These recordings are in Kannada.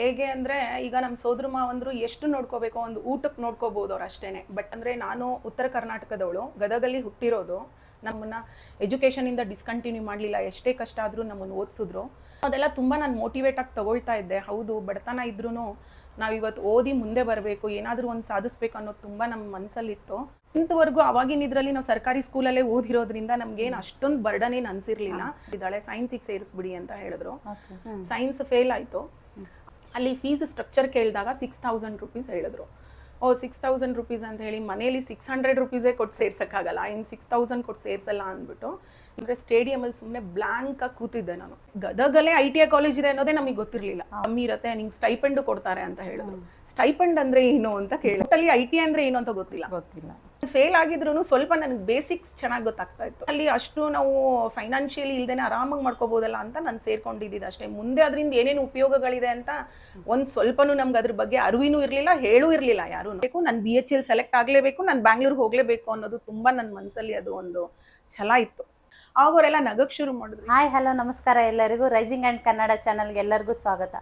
ಹೇಗೆ ಅಂದರೆ ಈಗ ನಮ್ಮ ಸೋದರ ಮಾವಂದ್ರು ಎಷ್ಟು ನೋಡ್ಕೋಬೇಕು? ಒಂದು ಊಟಕ್ಕೆ ನೋಡ್ಕೋಬೋದು ಅವ್ರು ಅಷ್ಟೇನೆ. ಬಟ್ ಅಂದರೆ ನಾನು ಉತ್ತರ ಕರ್ನಾಟಕದವಳು ಗದಗಲ್ಲಿ ಹುಟ್ಟಿರೋದು. ನಮ್ಮನ್ನ ಎಜುಕೇಷನಿಂದ ಡಿಸ್ಕಂಟಿನ್ಯೂ ಮಾಡಲಿಲ್ಲ. ಎಷ್ಟೇ ಕಷ್ಟ ಆದರೂ ನಮ್ಮನ್ನು ಓದಿಸಿದ್ರು. ಅದೆಲ್ಲ ತುಂಬ ನಾನು ಮೋಟಿವೇಟ್ ಆಗಿ ತಗೊಳ್ತಾ ಇದ್ದೆ. ಹೌದು ಬಡತನ ಇದ್ರೂ ನಾವು ಇವತ್ತು ಓದಿ ಮುಂದೆ ಬರಬೇಕು. ಏನಾದರೂ ಒಂದು ಸಾಧಿಸ್ಬೇಕು ಅನ್ನೋದು ತುಂಬ ನಮ್ಮ ಮನಸ್ಸಲ್ಲಿತ್ತು ಇಂಥವರೆಗೂ ಅವಾಗಿನ ಇದರಲ್ಲಿ ನಾವು ಸರ್ಕಾರಿ ಸ್ಕೂಲಲ್ಲೇ ಓದಿರೋದ್ರಿಂದ ನಮ್ಗೇನು ಅಷ್ಟೊಂದು ಬರ್ಡನ್ ಏನು ಅನ್ಸಿರ್ಲಿಲ್ಲ ಇದ್ದಾಳೆ ಸೈನ್ಸಿಗೆ ಸೇರಿಸ್ಬಿಡಿ ಅಂತ ಹೇಳಿದ್ರು. ಸೈನ್ಸ್ ಫೇಲ್ ಆಯಿತು. ಅಲ್ಲಿ ಫೀಸ್ ಸ್ಟ್ರಕ್ಚರ್ ಕೇಳಿದಾಗ ಸಿಕ್ಸ್ ತೌಸಂಡ್ ರುಪೀಸ್ ಹೇಳಿದ್ರು. ಓ ಸಿಕ್ಸ್ ತೌಸಂಡ್ ರುಪೀಸ್ ಅಂತ ಹೇಳಿ ಮನೇಲಿ ಸಿಕ್ಸ್ ಹಂಡ್ರೆಡ್ ರುಪೀಸೇ ಕೊಟ್ಟು ಸೇರ್ಸೋಕ್ಕಾಗಲ್ಲ. ಇನ್ನು ಸಿಕ್ಸ್ ತೌಸಂಡ್ ಕೊಟ್ಟು ಸೇರ್ಸಲ್ಲ ಅಂದ್ಬಿಟ್ಟು ಅಂದರೆ ಸ್ಟೇಡಿಯಮಲ್ಲಿ ಸುಮ್ಮನೆ ಬ್ಲ್ಯಾಂಕ್ ಆಗಿ ಕೂತಿದ್ದೆ ನಾನು. ಗದಗಲ್ಲೇ ಐ ಟಿ ಐ ಕಾಲೇಜ್ ಇದೆ ಅನ್ನೋದೇ ನಮಗೆ ಗೊತ್ತಿರಲಿಲ್ಲ. ಕಮ್ಮಿ ಇರುತ್ತೆ ನಿಂಗೆ ಸ್ಟೈಪೆಂಡು ಕೊಡ್ತಾರೆ ಅಂತ ಹೇಳಿದ್ರು. ಸ್ಟೈಪೆಂಡ್ ಅಂದ್ರೆ ಏನು ಅಂತ ಕೇಳಿ. ಅಲ್ಲಿ ಐ ಟಿ ಐ ಅಂದ್ರೆ ಏನು ಅಂತ ಗೊತ್ತಿಲ್ಲ. ಗೊತ್ತಿಲ್ಲ. ಫೇಲ್ ಆಗಿದ್ರು ಸ್ವಲ್ಪ ನನಗೆ ಬೇಸಿಕ್ಸ್ ಚೆನ್ನಾಗಿ ಗೊತ್ತಾಗ್ತಾ ಇತ್ತು. ಅಲ್ಲಿ ಅಷ್ಟು ನಾವು ಫೈನಾನ್ಷಿಯಲಿ ಇಲ್ದೇನೆ ಆರಾಮಾಗಿ ಮಾಡ್ಕೋಬೋದಲ್ಲ ಅಂತ ನಾನು ಸೇರ್ಕೊಂಡಿದ್ದಿದ್ದು ಅಷ್ಟೇ. ಮುಂದೆ ಅದರಿಂದ ಏನೇನು ಉಪಯೋಗಗಳಿದೆ ಅಂತ ಒಂದು ಸ್ವಲ್ಪನೂ ನಮ್ಗೆ ಅದ್ರ ಬಗ್ಗೆ ಅರಿವಿನೂ ಇರಲಿಲ್ಲ, ಹೇಳೂ ಇರಲಿಲ್ಲ ಯಾರು ಬೇಕು, ನಾನು ಬಿ ಎಚ್ ಎಲ್ ಸೆಲೆಕ್ಟ್ ಆಗಲೇಬೇಕು, ನಾನು ಬ್ಯಾಂಗ್ಳೂರ್ಗೆ ಹೋಗಲೇಬೇಕು ಅನ್ನೋದು ತುಂಬ ನನ್ನ ಮನಸ್ಸಲ್ಲಿ ಅದು ಒಂದು ಛಲ ಇತ್ತು. ಆಗೋರೆಲ್ಲ ಅವರೆಲ್ಲ ನಗಕ್ ಶುರು ಮಾಡಿದ್ರು ಹಾಯ್ ಹಲೋ ನಮಸ್ಕಾರ ಎಲ್ಲರಿಗೂ. ರೈಸಿಂಗ್ ಆ್ಯಂಡ್ ಕನ್ನಡ ಚಾನಲ್ಗೆ ಎಲ್ಲರಿಗೂ ಸ್ವಾಗತ.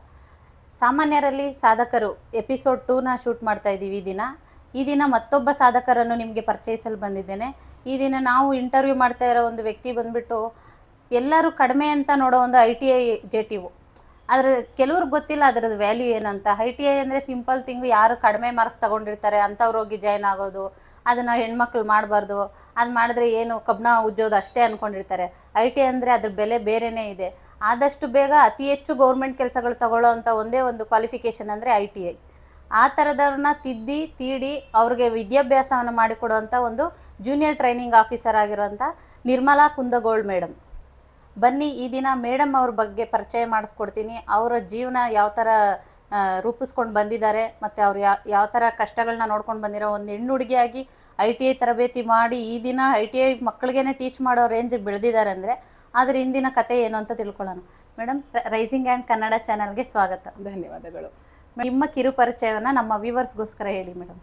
ಸಾಮಾನ್ಯರಲ್ಲಿ ಸಾಧಕರು ಎಪಿಸೋಡ್ ಟೂನ ಶೂಟ್ ಮಾಡ್ತಾ ಇದ್ದೀವಿ ದಿನ. ಈ ದಿನ ಮತ್ತೊಬ್ಬ ಸಾಧಕರನ್ನು ನಿಮಗೆ ಪರಿಚಯಿಸಲು ಬಂದಿದ್ದೇನೆ. ಈ ದಿನ ನಾವು ಇಂಟರ್ವ್ಯೂ ಮಾಡ್ತಾ ಇರೋ ಒಂದು ವ್ಯಕ್ತಿ ಬಂದ್ಬಿಟ್ಟು ಎಲ್ಲರೂ ಕಡಿಮೆ ಅಂತ ನೋಡೋ ಒಂದು I T I J T ಅದ್ರ ಕೆಲವ್ರಿಗೆ ಗೊತ್ತಿಲ್ಲ ಅದರದ್ದು ವ್ಯಾಲ್ಯೂ ಏನಂತ ಐ ಟಿ ಐ ಅಂದರೆ ಸಿಂಪಲ್ ಥಿಂಗು ಯಾರು ಕಡಿಮೆ ಮಾರ್ಕ್ಸ್ ತಗೊಂಡಿರ್ತಾರೆ ಅಂಥವ್ರು ಹೋಗಿ ಜಾಯ್ನ್ ಆಗೋದು, ಅದನ್ನು ಹೆಣ್ಮಕ್ಳು ಮಾಡಬಾರ್ದು, ಅದು ಮಾಡಿದ್ರೆ ಏನು ಕಬ್ಬಣ ಉಜ್ಜೋದು ಅಷ್ಟೇ ಅಂದ್ಕೊಂಡಿರ್ತಾರೆ ಐ ಟಿ ಐ ಅಂದರೆ ಅದ್ರ ಬೆಲೆ ಬೇರೆನೇ ಇದೆ. ಆದಷ್ಟು ಬೇಗ ಅತಿ ಹೆಚ್ಚು ಗೌರ್ಮೆಂಟ್ ಕೆಲಸಗಳು ತಗೊಳ್ಳೋ ಅಂಥ ಒಂದೇ ಒಂದು ಕ್ವಾಲಿಫಿಕೇಷನ್ ಅಂದರೆ ಐ ಟಿ ಐ ಆ ಥರದವ್ರನ್ನ ತಿದ್ದಿ, ತೀಡಿ ಅವ್ರಿಗೆ ವಿದ್ಯಾಭ್ಯಾಸವನ್ನು ಮಾಡಿಕೊಡುವಂಥ ಒಂದು ಜೂನಿಯರ್ ಟ್ರೈನಿಂಗ್ ಆಫೀಸರ್ ಆಗಿರುವಂಥ ನಿರ್ಮಲಾ ಕುಂದಗೋಳ್ ಮೇಡಮ್ ಬನ್ನಿ, ಈ ದಿನ ಮೇಡಮ್ ಅವ್ರ ಬಗ್ಗೆ ಪರಿಚಯ ಮಾಡಿಸ್ಕೊಡ್ತೀನಿ. ಅವರ ಜೀವನ ಯಾವ ಥರ ರೂಪಿಸ್ಕೊಂಡು ಬಂದಿದ್ದಾರೆ ಮತ್ತು ಅವ್ರು ಯಾವ ಥರ ಕಷ್ಟಗಳನ್ನ ನೋಡ್ಕೊಂಡು ಬಂದಿರೋ ಒಂದು ಹೆಣ್ಣು ಹುಡುಗಿಯಾಗಿ ಐ ಟಿ ಐ ತರಬೇತಿ ಮಾಡಿ ಈ ದಿನ ಐ ಟಿ ಐ ಮಕ್ಕಳಿಗೇನೆ ಟೀಚ್ ಮಾಡೋ ರೇಂಜಿಗೆ ಬೆಳೆದಿದ್ದಾರೆ ಅಂದರೆ ಆದರೆ ಇಂದಿನ ಕತೆ ಏನು ಅಂತ ತಿಳ್ಕೊಳ್ಳೋಣ. ಮೇಡಮ್ ರೈಸಿಂಗ್ ಆ್ಯಂಡ್ ಕನ್ನಡ ಚಾನಲ್ಗೆ ಸ್ವಾಗತ. ಧನ್ಯವಾದಗಳು. ನಿಮ್ಮ ಕಿರು ಪರಿಚಯವನ್ನು ನಮ್ಮ ವ್ಯೂವರ್ಸ್ಗೋಸ್ಕರ ಹೇಳಿ ಮೇಡಮ್.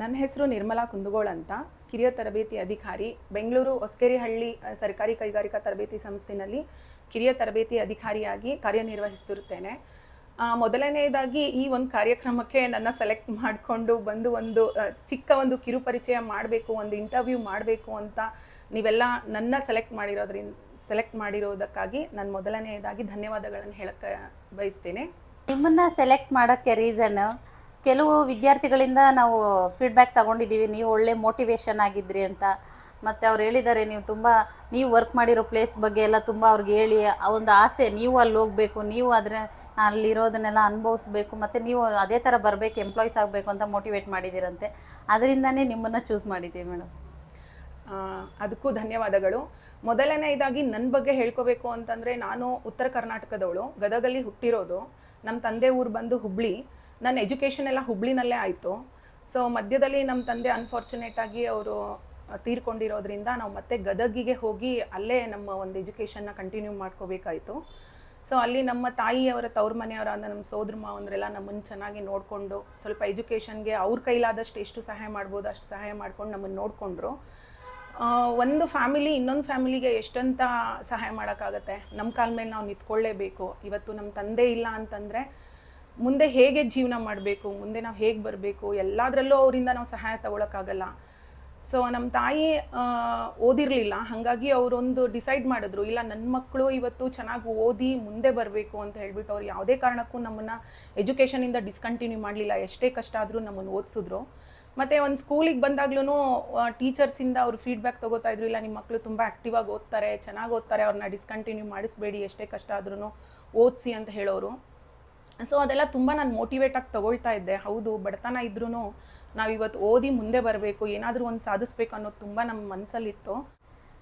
ನನ್ನ ಹೆಸರು ನಿರ್ಮಲಾ ಕುಂದಗೋಳ್ ಅಂತ. ಕಿರಿಯ ತರಬೇತಿ ಅಧಿಕಾರಿ, ಬೆಂಗಳೂರು ಹೊಸಕೆರೆಹಳ್ಳಿ ಸರ್ಕಾರಿ ಕೈಗಾರಿಕಾ ತರಬೇತಿ ಸಂಸ್ಥೆನಲ್ಲಿ ಕಿರಿಯ ತರಬೇತಿ ಅಧಿಕಾರಿಯಾಗಿ ಕಾರ್ಯನಿರ್ವಹಿಸುತ್ತಿರುತ್ತೇನೆ ಮೊದಲನೆಯದಾಗಿ ಈ ಒಂದು ಕಾರ್ಯಕ್ರಮಕ್ಕೆ ನನ್ನ ಸೆಲೆಕ್ಟ್ ಮಾಡಿಕೊಂಡು ಬಂದು ಒಂದು ಚಿಕ್ಕ ಒಂದು ಕಿರು ಪರಿಚಯ ಮಾಡಬೇಕು, ಒಂದು ಇಂಟರ್ವ್ಯೂ ಮಾಡಬೇಕು ಅಂತ ನೀವೆಲ್ಲ ನನ್ನ ಸೆಲೆಕ್ಟ್ ಮಾಡಿರೋದ್ರಿಂದ, ಸೆಲೆಕ್ಟ್ ಮಾಡಿರೋದಕ್ಕಾಗಿ ನಾನು ಮೊದಲನೆಯದಾಗಿ ಧನ್ಯವಾದಗಳನ್ನು ಹೇಳಕ್ಕೆ ಬಯಸ್ತೇನೆ. ನಿಮ್ಮನ್ನ ಸೆಲೆಕ್ಟ್ ಮಾಡೋಕ್ಕೆ ರೀಸನ್ ಕೆಲವು ವಿದ್ಯಾರ್ಥಿಗಳಿಂದ ನಾವು ಫೀಡ್ಬ್ಯಾಕ್ ತಗೊಂಡಿದ್ದೀವಿ, ನೀವು ಒಳ್ಳೆ ಮೋಟಿವೇಶನ್ ಆಗಿದ್ರಿ ಅಂತ. ಮತ್ತು ಅವ್ರು ಹೇಳಿದ್ದಾರೆ, ನೀವು ತುಂಬ, ನೀವು ವರ್ಕ್ ಮಾಡಿರೋ ಪ್ಲೇಸ್ ಬಗ್ಗೆ ಎಲ್ಲ ತುಂಬ ಅವ್ರಿಗೆ ಹೇಳಿ, ಆ ಒಂದು ಆಸೆ, ನೀವು ಅಲ್ಲಿ ಹೋಗಬೇಕು, ನೀವು ಅದರ ಅಲ್ಲಿರೋದನ್ನೆಲ್ಲ ಅನುಭವಿಸ್ಬೇಕು, ಮತ್ತು ನೀವು ಅದೇ ಥರ ಬರಬೇಕು ಎಂಪ್ಲಾಯ್ಸ್ ಆಗಬೇಕು ಅಂತ ಮೋಟಿವೇಟ್ ಮಾಡಿದ್ದೀರಂತೆ. ಅದರಿಂದನೇ ನಿಮ್ಮನ್ನು ಚೂಸ್ ಮಾಡಿದ್ದೀವಿ ಮೇಡಮ್. ಅದಕ್ಕೂ ಧನ್ಯವಾದಗಳು. ಮೊದಲನೇದಾಗಿ ನನ್ನ ಬಗ್ಗೆ ಹೇಳ್ಕೋಬೇಕು ಅಂತಂದರೆ, ನಾನು ಉತ್ತರ ಕರ್ನಾಟಕದವಳು, ಗದಗಲ್ಲಿ ಹುಟ್ಟಿರೋದು. ನಮ್ಮ ತಂದೆ ಊರು ಬಂದು ಹುಬ್ಳಿ. ನನ್ನ ಎಜುಕೇಷನ್ ಎಲ್ಲ ಹುಬ್ಳಿನಲ್ಲೇ ಆಯಿತು. ಸೊ ಮಧ್ಯದಲ್ಲಿ ನಮ್ಮ ತಂದೆ ಅನ್ಫಾರ್ಚುನೇಟ್ ಆಗಿ ಅವರು ತೀರ್ಕೊಂಡಿರೋದ್ರಿಂದ ನಾವು ಮತ್ತೆ ಗದಗಿಗೆ ಹೋಗಿ ಅಲ್ಲೇ ನಮ್ಮ ಒಂದು ಎಜುಕೇಷನ್ನ ಕಂಟಿನ್ಯೂ ಮಾಡ್ಕೋಬೇಕಾಯಿತು. ಸೊ ಅಲ್ಲಿ ನಮ್ಮ ತಾಯಿಯವರ ತವ್ರ ಮನೆಯವರಾದ ನಮ್ಮ ಸೋದ್ರ ಮಾವಂದ್ರೆಲ್ಲ ನಮ್ಮನ್ನು ಚೆನ್ನಾಗಿ ನೋಡಿಕೊಂಡು ಸ್ವಲ್ಪ ಎಜುಕೇಷನ್ಗೆ ಅವ್ರ ಕೈಲಾದಷ್ಟು ಎಷ್ಟು ಸಹಾಯ ಮಾಡ್ಬೋದು ಅಷ್ಟು ಸಹಾಯ ಮಾಡ್ಕೊಂಡು ನಮ್ಮನ್ನು ನೋಡಿಕೊಂಡ್ರು. ಒಂದು ಫ್ಯಾಮಿಲಿ ಇನ್ನೊಂದು ಫ್ಯಾಮಿಲಿಗೆ ಎಷ್ಟಂತ ಸಹಾಯ ಮಾಡೋಕ್ಕಾಗತ್ತೆ? ನಮ್ಮ ಕಾಲ ಮೇಲೆ ನಾವು ನಿಂತ್ಕೊಳ್ಳೇಬೇಕು. ಇವತ್ತು ನಮ್ಮ ತಂದೆ ಇಲ್ಲ ಅಂತಂದರೆ ಮುಂದೆ ಹೇಗೆ ಜೀವನ ಮಾಡಬೇಕು? ಮುಂದೆ ನಾವು ಹೇಗೆ ಬರಬೇಕು? ಎಲ್ಲದರಲ್ಲೂ ಅವರಿಂದ ನಾವು ಸಹಾಯ ತಗೊಳಕ್ಕಾಗಲ್ಲ. ಸೊ ನಮ್ಮ ತಾಯಿ ಓದಿರಲಿಲ್ಲ. ಹಾಗಾಗಿ ಅವರೊಂದು ಡಿಸೈಡ್ ಮಾಡಿದ್ರು, ಇಲ್ಲ ನನ್ನ ಮಕ್ಕಳು ಇವತ್ತು ಚೆನ್ನಾಗಿ ಓದಿ ಮುಂದೆ ಬರಬೇಕು ಅಂತ ಹೇಳಿಬಿಟ್ಟು ಅವ್ರು ಯಾವುದೇ ಕಾರಣಕ್ಕೂ ನಮ್ಮನ್ನು ಎಜುಕೇಷನಿಂದ ಡಿಸ್ಕಂಟಿನ್ಯೂ ಮಾಡಲಿಲ್ಲ. ಎಷ್ಟೇ ಕಷ್ಟ ಆದರೂ ನಮ್ಮನ್ನು ಓದಿಸಿದ್ರು. ಮತ್ತು ಒಂದು ಸ್ಕೂಲಿಗೆ ಬಂದಾಗ್ಲೂ ಟೀಚರ್ಸಿಂದ ಅವ್ರು ಫೀಡ್ಬ್ಯಾಕ್ ತಗೋತಾ ಇದ್ರು, ಇಲ್ಲ ನಿಮ್ಮ ಮಕ್ಕಳು ತುಂಬ ಆಗಿ ಓದ್ತಾರೆ, ಚೆನ್ನಾಗಿ ಓದ್ತಾರೆ ಅವ್ರನ್ನ ಡಿಸ್ಕಂಟಿನ್ಯೂ ಮಾಡಿಸ್ಬೇಡಿ, ಎಷ್ಟೇ ಕಷ್ಟ ಆದ್ರೂ ಓದಿಸಿ ಅಂತ ಹೇಳೋರು. ಸೊ ಅದೆಲ್ಲ ತುಂಬ ನಾನು ಮೋಟಿವೇಟ್ ಆಗಿ ತಗೊಳ್ತಾ ಇದ್ದೆ. ಹೌದು, ಬಡತನ ಇದ್ರೂ ನಾವು ಇವತ್ತು ಓದಿ ಮುಂದೆ ಬರಬೇಕು, ಏನಾದರೂ ಒಂದು ಸಾಧಿಸ್ಬೇಕು ಅನ್ನೋದು ತುಂಬ ನಮ್ಮ ಮನಸ್ಸಲ್ಲಿತ್ತು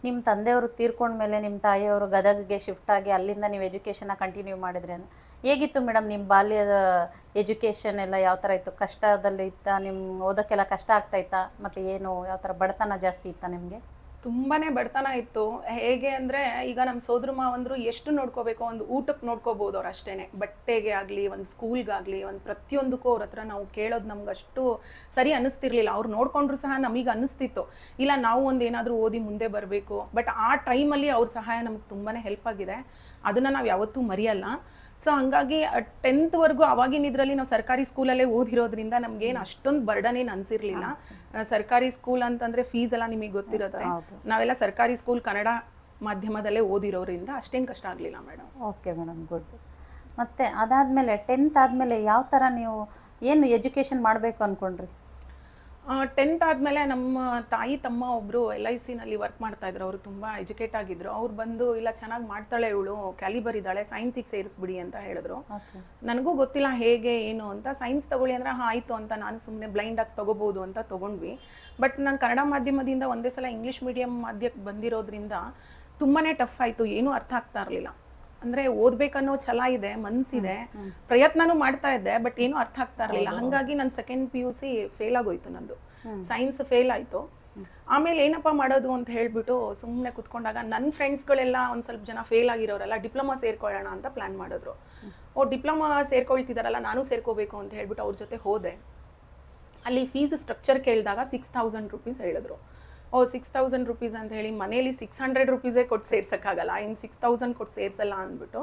ನಿಮ್ಮ ತಂದೆಯವರು ತೀರ್ಕೊಂಡ್ಮೇಲೆ ನಿಮ್ಮ ತಾಯಿಯವರು ಗದಗಿಗೆ ಶಿಫ್ಟ್ ಆಗಿ ಅಲ್ಲಿಂದ ನೀವು ಎಜುಕೇಷನ್ನ ಕಂಟಿನ್ಯೂ ಮಾಡಿದ್ರಿ ಅಂತ. ಹೇಗಿತ್ತು ಮೇಡಮ್ ನಿಮ್ಮ ಬಾಲ್ಯದ ಎಜುಕೇಷನ್ ಎಲ್ಲ ಯಾವ ಥರ ಇತ್ತು? ಕಷ್ಟದಲ್ಲಿ ಇತ್ತಾ ನಿಮ್ಮ ಓದೋಕ್ಕೆಲ್ಲ ಕಷ್ಟ ಆಗ್ತಾ ಇತ್ತಾ? ಮತ್ತು ಏನು, ಯಾವ ಥರ ಬಡತನ ಜಾಸ್ತಿ ಇತ್ತಾ ನಿಮಗೆ? ತುಂಬಾ ಬಡತನ ಇತ್ತು. ಹೇಗೆ ಅಂದರೆ ಈಗ ನಮ್ಮ ಸೋದರ ಮಾವಂದ್ರು ಎಷ್ಟು ನೋಡ್ಕೋಬೇಕು ಒಂದು ಊಟಕ್ಕೆ ನೋಡ್ಕೋಬೋದು ಅವ್ರು ಅಷ್ಟೇ ಬಟ್ಟೆಗೆ ಆಗಲಿ, ಒಂದು ಸ್ಕೂಲ್ಗಾಗಲಿ ಒಂದು ಪ್ರತಿಯೊಂದಕ್ಕೂ ಅವ್ರ ಹತ್ರ ನಾವು ಕೇಳೋದು ನಮ್ಗೆ ಅಷ್ಟು ಸರಿ ಅನ್ನಿಸ್ತಿರ್ಲಿಲ್ಲ. ಅವ್ರು ನೋಡ್ಕೊಂಡ್ರು ಸಹ ನಮಗೆ ಅನ್ನಿಸ್ತಿತ್ತು. ಇಲ್ಲ, ನಾವು ಒಂದು ಏನಾದರೂ ಓದಿ ಮುಂದೆ ಬರಬೇಕು. ಬಟ್ ಆ ಟೈಮಲ್ಲಿ ಅವ್ರ ಸಹಾಯ ನಮ್ಗೆ ತುಂಬಾ ಹೆಲ್ಪ್ ಆಗಿದೆ. ಅದನ್ನು ನಾವು ಯಾವತ್ತೂ ಮರೆಯಲ್ಲ. ಸೊ ಹಂಗಾಗಿ ಟೆಂತ್ವರೆಗೂ ಅವಾಗಿನ ಇದರಲ್ಲಿ ನಾವು ಸರ್ಕಾರಿ ಸ್ಕೂಲಲ್ಲೇ ಓದಿರೋದ್ರಿಂದ ನಮ್ಗೇನು ಅಷ್ಟೊಂದು ಬರ್ಡನ್ ಏನು ಅನ್ಸಿರ್ಲಿಲ್ಲ. ಸರ್ಕಾರಿ ಸ್ಕೂಲ್ ಅಂತಂದ್ರೆ ಫೀಸ್ ಎಲ್ಲ ನಿಮಗೆ ಗೊತ್ತಿರುತ್ತೆ. ನಾವೆಲ್ಲ ಸರ್ಕಾರಿ ಸ್ಕೂಲ್ ಕನ್ನಡ ಮಾಧ್ಯಮದಲ್ಲೇ ಓದಿರೋದ್ರಿಂದ ಅಷ್ಟೇನು ಕಷ್ಟ ಆಗಲಿಲ್ಲ ಮೇಡಮ್ ಓಕೆ ಮೇಡಮ್ ಗುಡ್. ಮತ್ತೆ ಅದಾದಮೇಲೆ ಟೆಂತ್ ಆದಮೇಲೆ ಯಾವ ಥರ ನೀವು ಏನು ಎಜುಕೇಷನ್ ಮಾಡಬೇಕು ಅಂದ್ಕೊಂಡ್ರಿ ಟೆಂತ್ ಆದಮೇಲೆ ನಮ್ಮ ತಾಯಿ ತಮ್ಮ ಒಬ್ಬರು ಎಲ್ ಐ ಸಿನಲ್ಲಿ ವರ್ಕ್ ಮಾಡ್ತಾ ಇದ್ರು. ಅವರು ತುಂಬ ಎಜುಕೇಟ್ ಆಗಿದ್ರು. ಅವ್ರು ಬಂದು ಇಲ್ಲ ಚೆನ್ನಾಗಿ ಮಾಡ್ತಾಳೆ ಇವಳು. ಕ್ಯಾಲಿಬರ್ ಇದ್ದಾಳೆ. ಸೈನ್ಸಿಗೆ ಸೇರಿಸ್ಬಿಡಿ ಅಂತ ಹೇಳಿದ್ರು. ನನಗೂ ಗೊತ್ತಿಲ್ಲ ಹೇಗೆ ಏನು ಅಂತ. ಸೈನ್ಸ್ ತಗೊಳ್ಳಿ ಅಂದರೆ ಹಾಂ ಆಯಿತು ಅಂತ ನಾನು ಸುಮ್ಮನೆ ಬ್ಲೈಂಡಾಗಿ ತೊಗೋಬೋದು ಅಂತ ತೊಗೊಂಡ್ವಿ. ಬಟ್ ನಾನು ಕನ್ನಡ ಮಾಧ್ಯಮದಿಂದ ಒಂದೇ ಸಲ ಇಂಗ್ಲೀಷ್ ಮೀಡಿಯಂ ಮಾಧ್ಯಕ್ಕೆ ಬಂದಿರೋದ್ರಿಂದ ತುಂಬಾ ಟಫ್ ಆಯಿತು. ಏನೂ ಅರ್ಥ ಆಗ್ತಾ ಇರಲಿಲ್ಲ. ಅಂದರೆ ಓದ್ಬೇಕನ್ನೋ ಛಲ ಇದೆ ಮನ್ಸಿದೆ ಪ್ರಯತ್ನನೂ ಮಾಡ್ತಾ ಇದ್ದೆ ಬಟ್ ಏನೂ ಅರ್ಥ ಆಗ್ತಾ ಇರಲಿಲ್ಲ. ಹಂಗಾಗಿ ನನ್ನ second P U C fail ಆಗೋಯ್ತು ನಂದು. ಸೈನ್ಸ್ ಫೇಲ್ ಆಯ್ತು. ಆಮೇಲೆ ಏನಪ್ಪ ಮಾಡೋದು ಅಂತ ಹೇಳ್ಬಿಟ್ಟು ಸುಮ್ಮನೆ ಕುತ್ಕೊಂಡಾಗ ನನ್ನ ಫ್ರೆಂಡ್ಸ್ಗಳೆಲ್ಲ ಒಂದು ಸ್ವಲ್ಪ ಜನ ಫೇಲ್ ಆಗಿರೋರೆಲ್ಲ ಡಿಪ್ಲೊಮಾ ಸೇರ್ಕೊಳ್ಳೋಣ ಅಂತ ಪ್ಲಾನ್ ಮಾಡಿದ್ರು. ಓ ಡಿಪ್ಲೊಮಾ ಸೇರ್ಕೊಳ್ತಿದಾರಲ್ಲ ನಾನು ಸೇರ್ಕೋಬೇಕು ಅಂತ ಹೇಳ್ಬಿಟ್ಟು ಅವ್ರ ಜೊತೆ ಹೋದೆ. ಅಲ್ಲಿ ಫೀಸ್ ಸ್ಟ್ರಕ್ಚರ್ ಕೇಳಿದಾಗ ಸಿಕ್ಸ್ ತೌಸಂಡ್ ರುಪೀಸ್ ಹೇಳಿದ್ರು. ಓ ಸಿಕ್ಸ್ ತೌಸಂಡ್ ರುಪೀಸ್ ಅಂತ ಹೇಳಿ ಮನೇಲಿ ಸಿಕ್ಸ್ ಹಂಡ್ರೆಡ್ ರುಪೀಸೇ ಕೊಟ್ಟು ಸೇರ್ಸೋಕ್ಕಾಗಲ್ಲ. ಇನ್ನು ಸಿಕ್ಸ್ ತೌಸಂಡ್ ಕೊಟ್ಟು ಸೇರ್ಸಲ್ಲ ಅಂದ್ಬಿಟ್ಟು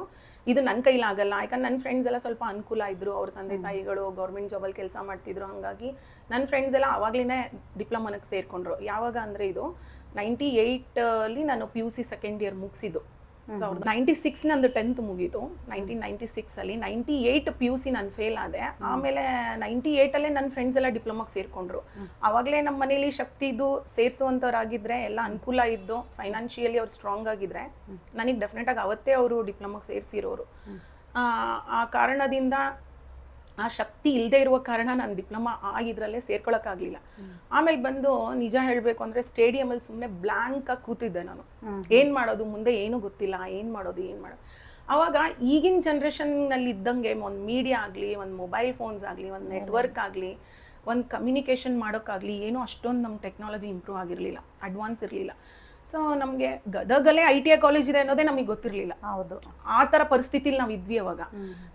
ಇದು ನನ್ನ ಕೈಲಾಗಲ್ಲ ಯಾಕಂದ್ರೆ ನನ್ನ ಫ್ರೆಂಡ್ಸ್ ಎಲ್ಲ ಸ್ವಲ್ಪ ಅನುಕೂಲ ಇದ್ದರು ಅವ್ರ ತಂದೆ ತಾಯಿಗಳು ಗೌರ್ಮೆಂಟ್ ಜಾಬಲ್ಲಿ ಕೆಲಸ ಮಾಡ್ತಿದ್ರು. ಹಾಗಾಗಿ ನನ್ನ ಫ್ರೆಂಡ್ಸ್ ಎಲ್ಲ ಆವಾಗಲೇ ಡಿಪ್ಲೊಮನಕ್ಕೆ ಸೇರಿಕೊಂಡ್ರು. ಯಾವಾಗ ಅಂದರೆ ಇದು ನೈಂಟಿ ಏಯ್ಟಲ್ಲಿ ನಾನು P U C second year ಮುಗಿಸಿದ್ದು. ಸಾವಿರದ ನೈಂಟಿ ಸಿಕ್ಸ್ ನಂದು ಟೆಂತ್ ಮುಗೀತು. Nineteen ninety ಸಿಕ್ಸಲ್ಲಿ ninety eight P U C ನಾನು ಫೇಲ್ ಆದೆ. ಆಮೇಲೆ ನೈಂಟಿ ಏಯ್ಟಲ್ಲೇ ನನ್ನ ಫ್ರೆಂಡ್ಸ್ ಎಲ್ಲ ಡಿಪ್ಲೊಮಾಗೆ ಸೇರಿಕೊಂಡ್ರು. ಆವಾಗಲೇ ನಮ್ಮ ಮನೇಲಿ ಶಕ್ತಿದು ಸೇರಿಸುವಂಥವ್ರಾಗಿದ್ದರೆ ಎಲ್ಲ ಅನುಕೂಲ ಇದ್ದು ಫೈನಾನ್ಷಿಯಲಿ ಅವ್ರು ಸ್ಟ್ರಾಂಗ್ ಆಗಿದ್ರೆ ನನಗೆ ಡೆಫಿನೆಟಾಗಿ ಅವತ್ತೇ ಅವರು ಡಿಪ್ಲೊಮಾಗೆ ಸೇರಿಸಿರೋರು. ಆ ಕಾರಣದಿಂದ ಆ ಶಕ್ತಿ ಇಲ್ಲದೆ ಇರುವ ಕಾರಣ ನಾನು ಡಿಪ್ಲೊಮಾ ಆಗಿದ್ರಲ್ಲೇ ಇದರಲ್ಲೇ ಸೇರ್ಕೊಳಕ್ಕಾಗಲಿಲ್ಲ. ಆಮೇಲೆ ಬಂದು ನಿಜ ಹೇಳಬೇಕು ಅಂದರೆ ಸ್ಟೇಡಿಯಮಲ್ಲಿ ಸುಮ್ಮನೆ ಬ್ಲ್ಯಾಂಕಾಗಿ ಕೂತಿದ್ದೆ ನಾನು. ಏನು ಮಾಡೋದು ಮುಂದೆ ಏನೂ ಗೊತ್ತಿಲ್ಲ ಏನು ಮಾಡೋದು ಏನು ಮಾಡೋದು. ಆವಾಗ ಈಗಿನ ಜನ್ರೇಷನ್ನಲ್ಲಿ ಇದ್ದಂಗೆ ಒಂದು ಮೀಡಿಯಾ ಆಗಲಿ ಒಂದು ಮೊಬೈಲ್ ಫೋನ್ಸ್ ಆಗಲಿ ಒಂದು ನೆಟ್ವರ್ಕ್ ಆಗಲಿ ಒಂದು ಕಮ್ಯುನಿಕೇಷನ್ ಮಾಡೋಕ್ಕಾಗಲಿ ಏನೂ ಅಷ್ಟೊಂದು ನಮ್ಮ ಟೆಕ್ನಾಲಜಿ ಇಂಪ್ರೂವ್ ಆಗಿರಲಿಲ್ಲ ಅಡ್ವಾನ್ಸ್ ಇರಲಿಲ್ಲ. ಸೊ ನಮಗೆ ಗದಗಲ್ಲೇ ಐ ಟಿ ಐ ಕಾಲೇಜ್ ಇದೆ ಅನ್ನೋದೇ ನಮಗೆ ಗೊತ್ತಿರಲಿಲ್ಲ. ಹೌದು. ಆ ಥರ ಪರಿಸ್ಥಿತಿಲಿ ನಾವು ಇದ್ವಿ ಅವಾಗ.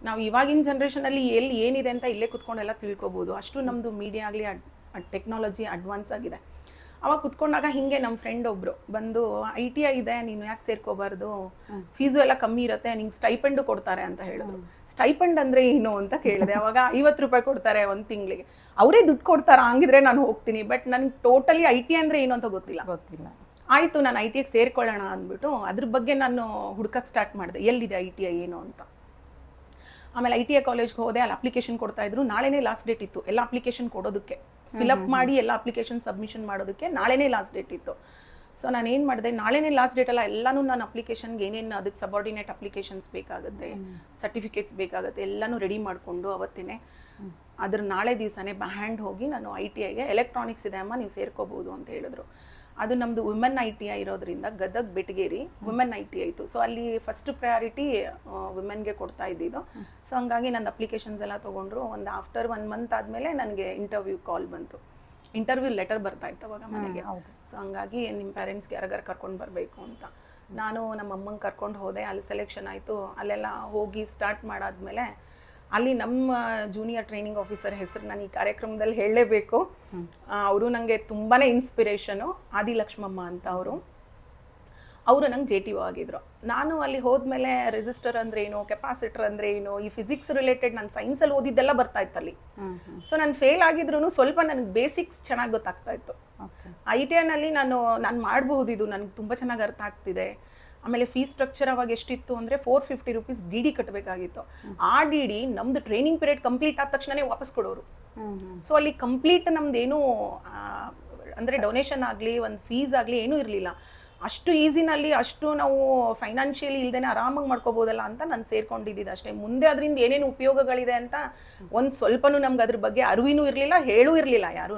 ನಾವು ಇವಾಗಿನ ಜನ್ರೇಷನಲ್ಲಿ ಎಲ್ಲಿ ಏನಿದೆ ಅಂತ ಇಲ್ಲೇ ಕುತ್ಕೊಂಡೆಲ್ಲ ತಿಳ್ಕೊಬೋದು. ಅಷ್ಟು ನಮ್ಮದು ಮೀಡಿಯಾ ಆಗಲಿ ಟೆಕ್ನಾಲಜಿ ಅಡ್ವಾನ್ಸ್ ಆಗಿದೆ. ಅವಾಗ ಕುತ್ಕೊಂಡಾಗ ಹಿಂಗೆ ನಮ್ಮ ಫ್ರೆಂಡ್ ಒಬ್ರು ಬಂದು ಐ ಟಿ ಐ ಇದೆ ನೀನು ಯಾಕೆ ಸೇರ್ಕೋಬಾರ್ದು? ಫೀಸು ಎಲ್ಲ ಕಮ್ಮಿ ಇರುತ್ತೆ ನಿಂಗೆ ಸ್ಟೈಪೆಂಡು ಕೊಡ್ತಾರೆ ಅಂತ ಹೇಳಿದ್ರು. ಸ್ಟೈಪೆಂಡ್ ಅಂದರೆ ಏನು? ಅಂತ ಕೇಳಿದೆ. ಅವಾಗ ಐವತ್ತು ರೂಪಾಯಿ ಕೊಡ್ತಾರೆ ಒಂದು ತಿಂಗಳಿಗೆ. ಅವರೇ ದುಡ್ಡು ಕೊಡ್ತಾರ? ಹಂಗಿದ್ರೆ ನಾನು ಹೋಗ್ತೀನಿ. ಬಟ್ ನನಗೆ ಟೋಟಲಿ ಐ ಟಿ ಅಂದರೆ ಏನು ಅಂತ ಗೊತ್ತಿಲ್ಲ. ಗೊತ್ತಿಲ್ಲ. ಆಯಿತು ನಾನು ಐ ಟಿ ಐಗೆ ಸೇರ್ಕೊಳ್ಳೋಣ ಅಂದ್ಬಿಟ್ಟು ಅದ್ರ ಬಗ್ಗೆ ನಾನು ಹುಡ್ಕಕ್ಕೆ ಸ್ಟಾರ್ಟ್ ಮಾಡಿದೆ. ಎಲ್ಲಿದೆ ಐ ಟಿ ಐ ಏನು ಅಂತ. ಆಮೇಲೆ ಐ ಟಿ ಐ ಕಾಲೇಜ್ಗೆ ಹೋದೆ ಅಲ್ಲಿ ಅಪ್ಲಿಕೇಶನ್ ಕೊಡ್ತಾ ಇದ್ರು. ನಾಳೆನೇ ಲಾಸ್ಟ್ ಡೇಟ್ ಇತ್ತು. ಎಲ್ಲ ಅಪ್ಲಿಕೇಶನ್ ಕೊಡೋದಕ್ಕೆ. ಫಿಲಪ್ ಮಾಡಿ ಎಲ್ಲ ಅಪ್ಲಿಕೇಶನ್ ಸಬ್ಮಿಷನ್ ಮಾಡೋದಕ್ಕೆ ನಾಳೆನೇ ಲಾಸ್ಟ್ ಡೇಟ್ ಇತ್ತು. ಸೊ ನಾನು ಏನು ಮಾಡಿದೆ ನಾಳೆನೇ ಲಾಸ್ಟ್ ಡೇಟ್ ಅಲ್ಲ ಎಲ್ಲನೂ ನಾನು ಅಪ್ಲಿಕೇಶನ್ಗೆ ಏನೇನು ಅದಕ್ಕೆ ಸಬಾರ್ಡಿನೇಟ್ ಅಪ್ಲಿಕೇಶನ್ಸ್ ಬೇಕಾಗುತ್ತೆ ಸರ್ಟಿಫಿಕೇಟ್ಸ್ ಬೇಕಾಗುತ್ತೆ ಎಲ್ಲನೂ ರೆಡಿ ಮಾಡಿಕೊಂಡು ಅವತ್ತೇ ಅದ್ರ ನಾಳೆ ದಿವಸನೇ ಹ್ಯಾಂಡ್ ಹೋಗಿ ನಾನು ಐ ಟಿ ಐಗೆ ಎಲೆಕ್ಟ್ರಾನಿಕ್ಸ್ ಇದೆ ಅಮ್ಮ ನೀವು ಸೇರ್ಕೋಬೋದು ಅಂತ ಹೇಳಿದ್ರು. ಅದು ನಮ್ಮದು ವುಮೆನ್ ಐ ಟಿ ಐ ಇರೋದ್ರಿಂದ Gadag Betageri women I T ಐತು so ಅಲ್ಲಿ ಫಸ್ಟ್ ಪ್ರಯಾರಿಟಿ ವುಮೆನ್ಗೆ ಕೊಡ್ತಾ ಇದ್ದಿದ್ದು. ಸೊ ಹಂಗಾಗಿ ನನ್ನ ಅಪ್ಲಿಕೇಶನ್ಸ್ ಎಲ್ಲ ತೊಗೊಂಡ್ರು. ಒಂದು ಆಫ್ಟರ್ ಒನ್ ಮಂತ್ ಆದಮೇಲೆ ನನಗೆ ಇಂಟರ್ವ್ಯೂ ಕಾಲ್ ಬಂತು. ಇಂಟರ್ವ್ಯೂ ಲೆಟರ್ ಬರ್ತಾ ಇತ್ತು ಅವಾಗ ಮನೆಗೆ. ಸೊ ಹಂಗಾಗಿ ನಿಮ್ಮ ಪೇರೆಂಟ್ಸ್ಗೆ ಯಾರಾಗ ಕರ್ಕೊಂಡು ಬರಬೇಕು ಅಂತ. ನಾನು ನಮ್ಮ ಅಮ್ಮಂಗೆ ಕರ್ಕೊಂಡು ಹೋದೆ. ಅಲ್ಲಿ ಸೆಲೆಕ್ಷನ್ ಆಯಿತು. ಅಲ್ಲೆಲ್ಲ ಹೋಗಿ ಸ್ಟಾರ್ಟ್ ಮಾಡಾದ್ಮೇಲೆ ಅಲ್ಲಿ ನಮ್ಮ ಜೂನಿಯರ್ ಟ್ರೈನಿಂಗ್ ಆಫೀಸರ್ ಹೆಸರು ನಾನು ಈ ಕಾರ್ಯಕ್ರಮದಲ್ಲಿ ಹೇಳಲೇಬೇಕು. ಅವರು ನನಗೆ ತುಂಬಾ ಇನ್ಸ್ಪಿರೇಷನು ಆದಿಲಕ್ಷ್ಮಮ್ಮ ಅಂತ ಅವರು. ಅವರು ನಂಗೆ ಜೆ ಟಿ ಒ ಆಗಿದ್ರು. ನಾನು ಅಲ್ಲಿ ಹೋದ್ಮೇಲೆ ರಿಜಿಸ್ಟರ್ ಅಂದ್ರೆ ಏನು ಕೆಪಾಸಿಟರ್ ಅಂದ್ರೆ ಏನು ಈ ಫಿಸಿಕ್ಸ್ ರಿಲೇಟೆಡ್ ನಾನು ಸೈನ್ಸಲ್ಲಿ ಓದಿದ್ದೆಲ್ಲ ಬರ್ತಾ ಇತ್ತು ಅಲ್ಲಿ. ಸೊ ನಾನು ಫೇಲ್ ಆಗಿದ್ರು ಸ್ವಲ್ಪ ನನಗೆ ಬೇಸಿಕ್ಸ್ ಚೆನ್ನಾಗಿ ಗೊತ್ತಾಗ್ತಾ ಇತ್ತು. ಐ ಟಿ ಐನಲ್ಲಿ ನಾನು ನಾನು ಮಾಡಬಹುದು ಇದು ನನಗೆ ತುಂಬ ಚೆನ್ನಾಗಿ ಅರ್ಥ ಆಗ್ತಿದೆ. ಆಮೇಲೆ ಫೀಸ್ ಸ್ಟ್ರಕ್ಚರ್ ಅವಾಗ ಎಷ್ಟಿತ್ತು ಅಂದರೆ four fifty rupees D D ಕಟ್ಟಬೇಕಾಗಿತ್ತು ಆ ಡಿ ಡಿ ನಮ್ದು ಟ್ರೈನಿಂಗ್ ಪೀರಿಯಡ್ ಕಂಪ್ಲೀಟ್ ಆದ ತಕ್ಷಣನೇ ವಾಪಸ್ ಕೊಡೋರು. ಸೊ ಅಲ್ಲಿ ಕಂಪ್ಲೀಟ್ ನಮ್ದೇನು ಅಂದರೆ ಡೊನೇಷನ್ ಆಗಲಿ ಒಂದು ಫೀಸ್ ಆಗಲಿ ಏನೂ ಇರಲಿಲ್ಲ. ಅಷ್ಟು ಈಸಿನಲ್ಲಿ ಅಷ್ಟು ನಾವು ಫೈನಾನ್ಷಿಯಲಿ ಇಲ್ದೇನೆ ಆರಾಮಾಗಿ ಮಾಡ್ಕೋಬೋದಲ್ಲ ಅಂತ ನಾನು ಸೇರ್ಕೊಂಡಿದ್ದಿದ್ದು ಅಷ್ಟೇ. ಮುಂದೆ ಅದರಿಂದ ಏನೇನು ಉಪಯೋಗಗಳಿದೆ ಅಂತ ಒಂದು ಸ್ವಲ್ಪನೂ ನಮ್ಗೆ ಅದ್ರ ಬಗ್ಗೆ ಅರಿವಿನೂ ಇರಲಿಲ್ಲ ಹೇಳೂ ಇರಲಿಲ್ಲ ಯಾರೂ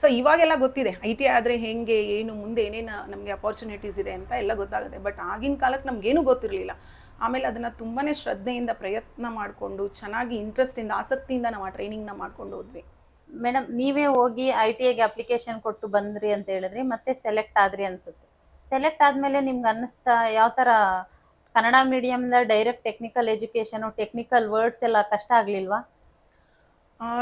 ಸೊ ಇವಾಗೆಲ್ಲ ಗೊತ್ತಿದೆ. ಐ ಟಿ ಆದರೆ ಹೆಂಗೆ, ಏನು, ಮುಂದೆ ಏನೇನು ನಮಗೆ ಅಪಾರ್ಚುನಿಟೀಸ್ ಇದೆ ಅಂತ ಎಲ್ಲ ಗೊತ್ತಾಗುತ್ತೆ. ಬಟ್ ಆಗಿನ ಕಾಲಕ್ಕೆ ನಮಗೇನು ಗೊತ್ತಿರಲಿಲ್ಲ. ಆಮೇಲೆ ಅದನ್ನು ತುಂಬಾ ಶ್ರದ್ಧೆಯಿಂದ ಪ್ರಯತ್ನ ಮಾಡಿಕೊಂಡು, ಚೆನ್ನಾಗಿ ಇಂಟ್ರೆಸ್ಟಿಂದ ಆಸಕ್ತಿಯಿಂದ ನಾವು ಆ ಟ್ರೈನಿಂಗ್ನ ಮಾಡ್ಕೊಂಡು ಹೋದ್ವಿ. ಮೇಡಮ್ ನೀವೇ ಹೋಗಿ ಐ ಟಿ ಐಗೆ ಅಪ್ಲಿಕೇಶನ್ ಕೊಟ್ಟು ಬಂದ್ರಿ ಅಂತ ಹೇಳಿದ್ರಿ, ಮತ್ತೆ ಸೆಲೆಕ್ಟ್ ಆದ್ರಿ ಅನ್ಸುತ್ತೆ. ಸೆಲೆಕ್ಟ್ ಆದ್ಮೇಲೆ ನಿಮ್ಗೆ ಅನ್ನಿಸ್ತಾ, ಯಾವ ಥರ Kannada ಮೀಡಿಯಮ್ದ direct technical education technical words ಎಲ್ಲ ಕಷ್ಟ ಆಗ್ಲಿಲ್ವಾ?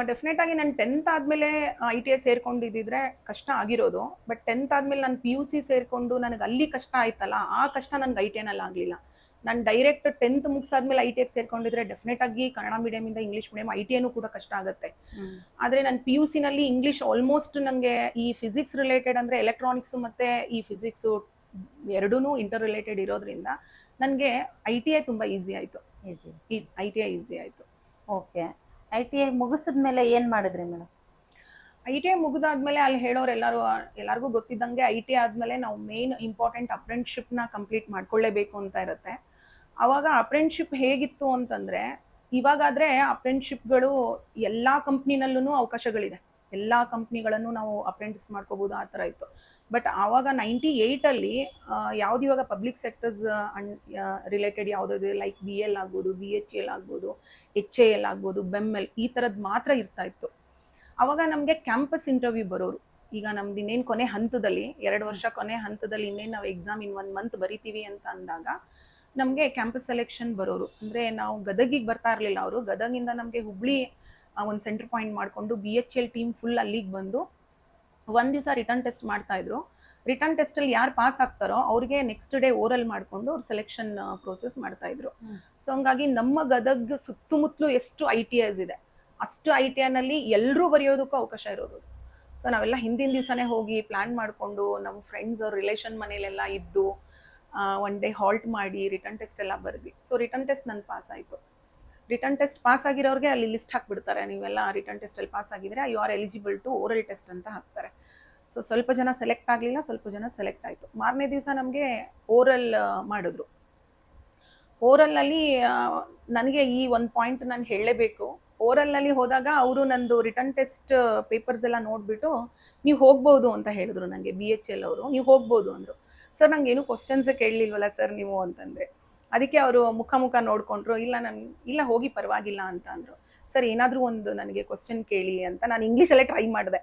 ಡೆಫಿನೆಟ್ ಆಗಿ ನಾನು ಟೆಂತ್ ಆದಮೇಲೆ ಐ ಟಿ ಐ ಸೇರ್ಕೊಂಡಿದ್ದಿದ್ರೆ ಕಷ್ಟ ಆಗಿರೋದು. ಬಟ್ ಟೆಂತ್ ಆದಮೇಲೆ ನಾನು ಪಿ ಯು ಸಿ ಸೇರಿಕೊಂಡು ನನಗೆ ಅಲ್ಲಿ ಕಷ್ಟ ಆಯ್ತಲ್ಲ ಆ ಕಷ್ಟ ನನಗೆ ಐ ಟಿ ಐನಲ್ಲಿ ಆಗಲಿಲ್ಲ. ನಾನು ಡೈರೆಕ್ಟ್ ಟೆಂತ್ ಮುಗಿಸಾದ್ಮೇಲೆ ಐ ಟಿ ಐ ಸೇರ್ಕೊಂಡಿದ್ರೆ ಡೆಫಿನೆಟ್ ಆಗಿ ಕನ್ನಡ ಮೀಡಿಯಮಿಂದ ಇಂಗ್ಲೀಷ್ ಮೀಡಿಯಂ ಐ ಟಿ ಕೂಡ ಕಷ್ಟ ಆಗುತ್ತೆ. ಆದರೆ ನಾನು ಪಿ ಯು ಸಿನಲ್ಲಿ ಇಂಗ್ಲೀಷ್ ಆಲ್ಮೋಸ್ಟ್ ನನಗೆ ಈ ಫಿಸಿಕ್ಸ್ ರಿಲೇಟೆಡ್ ಅಂದರೆ ಎಲೆಕ್ಟ್ರಾನಿಕ್ಸು ಮತ್ತು ಈ ಫಿಸಿಕ್ಸು ಎರಡೂ ಇಂಟರ್ ರಿಲೇಟೆಡ್ ಇರೋದ್ರಿಂದ ನನಗೆ ಐ ಟಿ ಐ ತುಂಬ ಈಸಿ ಆಯಿತು. ಐ ಟಿ ಐ ಈಸಿ ಆಯಿತು. ಓಕೆ ಐ ಟಿ ಐ ಮುಗಿಸಿದ್ಮೇಲೆ ಏನು ಮಾಡಿದ್ರಿ ಮೇಡಮ್? ಐ ಟಿ ಐ ಮುಗಿದಾದ್ಮೇಲೆ ಅಲ್ಲಿ ಹೇಳೋರು ಎಲ್ಲರೂ ಎಲ್ಲರಿಗೂ ಗೊತ್ತಿದ್ದಂಗೆ ಐ ಟಿ ಆದಮೇಲೆ ನಾವು ಮೇನ್ ಇಂಪಾರ್ಟೆಂಟ್ ಅಪ್ರೆಂಟ್ಶಿಪ್ನ ಕಂಪ್ಲೀಟ್ ಮಾಡ್ಕೊಳ್ಳೇಬೇಕು ಅಂತ ಇರುತ್ತೆ. ಆವಾಗ ಅಪ್ರೆಂಟ್ಶಿಪ್ ಹೇಗಿತ್ತು ಅಂತಂದರೆ, ಇವಾಗಾದರೆ ಅಪ್ರೆಂಟ್ಶಿಪ್ಗಳು ಎಲ್ಲ ಕಂಪ್ನಿನಲ್ಲೂ ಅವಕಾಶಗಳಿದೆ. ಎಲ್ಲ ಕಂಪ್ನಿಗಳನ್ನು ನಾವು ಅಪ್ರೆಂಟಿಸ್ ಮಾಡ್ಕೋಬೋದು ಆ ಥರ ಇತ್ತು. ಬಟ್ ಆವಾಗ ನೈಂಟಿ ಏಯ್ಟಲ್ಲಿ ಯಾವ್ದು ಇವಾಗ ಪಬ್ಲಿಕ್ ಸೆಕ್ಟರ್ಸ್ ಅನ್ ರಿಲೇಟೆಡ್ ಯಾವುದಾದ್ರು ಲೈಕ್ ಬಿ ಎಲ್ ಆಗ್ಬೋದು ಬಿ ಎಚ್ ಎಲ್ ಆಗ್ಬೋದು ಎಚ್ ಎ ಎಲ್ ಆಗ್ಬೋದು ಬೆಮ್ ಎಲ್ ಈ ಥರದ್ದು ಮಾತ್ರ ಇರ್ತಾ ಇತ್ತು. ಆವಾಗ ನಮಗೆ ಕ್ಯಾಂಪಸ್ ಇಂಟರ್ವ್ಯೂ ಬರೋರು. ಈಗ ನಮ್ದು ಇನ್ನೇನು ಕೊನೆ ಹಂತದಲ್ಲಿ, ಎರಡು ವರ್ಷ ಕೊನೆ ಹಂತದಲ್ಲಿ ಇನ್ನೇನು ನಾವು ಎಕ್ಸಾಮ್ ಇನ್ ಒನ್ ಮಂತ್ ಬರಿತೀವಿ ಅಂತ ಅಂದಾಗ, ನಮಗೆ ಕ್ಯಾಂಪಸ್ ಸೆಲೆಕ್ಷನ್ ಬರೋರು. ಅಂದರೆ ನಾವು ಗದಗಿಗೆ ಬರ್ತಾ ಇರಲಿಲ್ಲ ಅವರು. ಗದಗಿಂದ ನಮಗೆ ಹುಬ್ಳಿ ಒಂದು ಸೆಂಟರ್ ಪಾಯಿಂಟ್ ಮಾಡಿಕೊಂಡು B H L team full ಅಲ್ಲಿಗೆ ಬಂದು ಒಂದು ದಿವಸ ರಿಟರ್ನ್ ಟೆಸ್ಟ್ ಮಾಡ್ತಾ ಇದ್ರು. ರಿಟರ್ನ್ ಟೆಸ್ಟಲ್ಲಿ ಯಾರು ಪಾಸ್ ಆಗ್ತಾರೋ ಅವ್ರಿಗೆ ನೆಕ್ಸ್ಟ್ ಡೇ ಓರಲ್ ಮಾಡಿಕೊಂಡು ಅವ್ರು ಸೆಲೆಕ್ಷನ್ ಪ್ರೋಸೆಸ್ ಮಾಡ್ತಾ ಇದ್ರು. ಸೊ ಹಂಗಾಗಿ ನಮ್ಮ ಗದಗ್ ಸುತ್ತಮುತ್ತಲು ಎಷ್ಟು ಐ ಟಿ ಐಸ್ ಇದೆ. ಅಷ್ಟು ಐ ಟಿ ಐನಲ್ಲಿ ಎಲ್ಲರೂ ಬರೆಯೋದಕ್ಕೂ ಅವಕಾಶ ಇರೋದು. ಸೊ ನಾವೆಲ್ಲ ಹಿಂದಿನ ದಿವಸನೇ ಹೋಗಿ ಪ್ಲ್ಯಾನ್ ಮಾಡಿಕೊಂಡು ನಮ್ಮ ಫ್ರೆಂಡ್ಸ್ ಅವ್ರ ರಿಲೇಷನ್ ಮನೇಲೆಲ್ಲ ಇದ್ದು ಒನ್ ಡೇ ಹಾಲ್ಟ್ ಮಾಡಿ ರಿಟರ್ನ್ ಟೆಸ್ಟ್ ಎಲ್ಲ ಬರೆದ್ವಿ ಸೊ ರಿಟರ್ನ್ ಟೆಸ್ಟ್ ನನ್ನ ಪಾಸ್ ಆಯಿತು. ರಿಟರ್ನ್ ಟೆಸ್ಟ್ ಪಾಸ್ ಆಗಿರೋರಿಗೆ ಅಲ್ಲಿ ಲಿಸ್ಟ್ ಹಾಕ್ಬಿಡ್ತಾರೆ. ನೀವೆಲ್ಲ ರಿಟರ್ನ್ ಟೆಸ್ಟಲ್ಲಿ ಪಾಸ್ ಆಗಿದ್ರೆ you are eligible to oral test ಅಂತ ಹಾಕ್ತಾರೆ. ಸೊ ಸ್ವಲ್ಪ ಜನ ಸೆಲೆಕ್ಟ್ ಆಗಲಿಲ್ಲ, ಸ್ವಲ್ಪ ಜನ ಸೆಲೆಕ್ಟ್ ಆಯಿತು. ಮಾರನೇ ದಿವಸ ನಮಗೆ ಓರಲ್ ಮಾಡಿದ್ರು. ಓರಲ್ನಲ್ಲಿ ನನಗೆ ಈ ಒಂದು ಪಾಯಿಂಟ್ ನಾನು ಹೇಳಲೇಬೇಕು ಓರಲ್ನಲ್ಲಿ ಹೋದಾಗ ಅವರು ನಂದು ರಿಟರ್ನ್ ಟೆಸ್ಟ್ ಪೇಪರ್ಸ್ ಎಲ್ಲ ನೋಡಿಬಿಟ್ಟು ನೀವು ಹೋಗ್ಬೋದು ಅಂತ ಹೇಳಿದ್ರು ನನಗೆ ಬಿ ಎಚ್ ಎಲ್ ಅವರು. ನೀವು ಹೋಗ್ಬೋದು ಅಂದರು. ಸರ್ ನಂಗೆ ಏನು ಕ್ವಶನ್ಸೇ ಕೇಳಲಿಲ್ವಲ್ಲ ಸರ್ ನೀವು ಅಂತಂದರೆ. ಅದಕ್ಕೆ ಅವರು ಮುಖ ಮುಖ ನೋಡಿಕೊಂಡ್ರು ಇಲ್ಲ ನಾನು ಇಲ್ಲ ಹೋಗಿ ಪರವಾಗಿಲ್ಲ ಅಂತ ಅಂದರು. ಸರ್ ಏನಾದರೂ ಒಂದು ನನಗೆ ಕ್ವಶನ್ ಕೇಳಿ ಅಂತ ನಾನು ಇಂಗ್ಲೀಷಲ್ಲೇ ಟ್ರೈ ಮಾಡಿದೆ.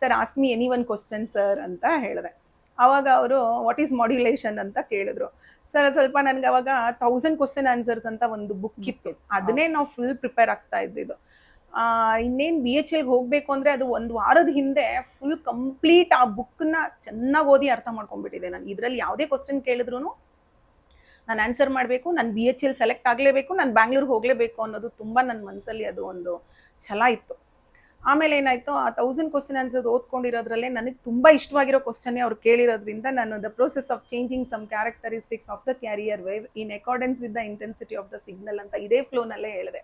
Sir ask me any one question sir ಅಂತ ಹೇಳಿದೆ. ಆವಾಗ ಅವರು ವಾಟ್ ಈಸ್ ಮಾಡ್ಯುಲೇಷನ್ ಅಂತ ಕೇಳಿದ್ರು. ಸರ್ ಸ್ವಲ್ಪ ನನಗೆ ಅವಾಗ ತೌಸಂಡ್ ಕ್ವಶನ್ ಆನ್ಸರ್ಸ್ ಅಂತ ಒಂದು ಬುಕ್ ಇತ್ತು. ಅದನ್ನೇ ನಾವು ಫುಲ್ ಪ್ರಿಪೇರ್ ಆಗ್ತಾ ಇದ್ದಿದ್ದು ಇನ್ನೇನು ಬಿ ಎಚ್ ಎಲ್ಗೆ ಹೋಗಬೇಕು ಅಂದರೆ ಅದು ಒಂದು ವಾರದ ಹಿಂದೆ ಫುಲ್ ಕಂಪ್ಲೀಟ್ ಆ ಬುಕ್ನ ಚೆನ್ನಾಗಿ ಓದಿ ಅರ್ಥ ಮಾಡ್ಕೊಂಡ್ಬಿಟ್ಟಿದೆ ನಾನು. ಇದರಲ್ಲಿ ಯಾವುದೇ ಕ್ವಶನ್ ಕೇಳಿದ್ರು ನಾನು ಆನ್ಸರ್ ಮಾಡಬೇಕು, ನಾನು ಬಿ ಎಚ್ ಎಲ್ ಸೆಲೆಕ್ಟ್ ಆಗಲೇಬೇಕು, ನಾನು ಬ್ಯಾಂಗ್ಳೂರ್ಗೆ ಹೋಗಲೇಬೇಕು ಅನ್ನೋದು ತುಂಬ ನನ್ನ ಮನಸ್ಸಲ್ಲಿ ಅದು ಒಂದು ಛಲ ಇತ್ತು. ಆಮೇಲೆ ಏನಾಯ್ತು? ಆ ತೌಸಂಡ್ ಕ್ವಶನ್ ಆನ್ಸರ್ ಓದ್ಕೊಂಡಿರೋದ್ರಲ್ಲೇ ನನಗೆ ತುಂಬ ಇಷ್ಟವಾಗಿರೋ ಕ್ವಶನ್ನೇ ಅವ್ರು ಕೇಳಿರೋದ್ರಿಂದ ನಾನು the process of changing some characteristics of the carrier wave in accordance with the intensity of the signal ಅಂತ ಇದೇ ಫ್ಲೋನಲ್ಲೇ ಹೇಳಿದೆ.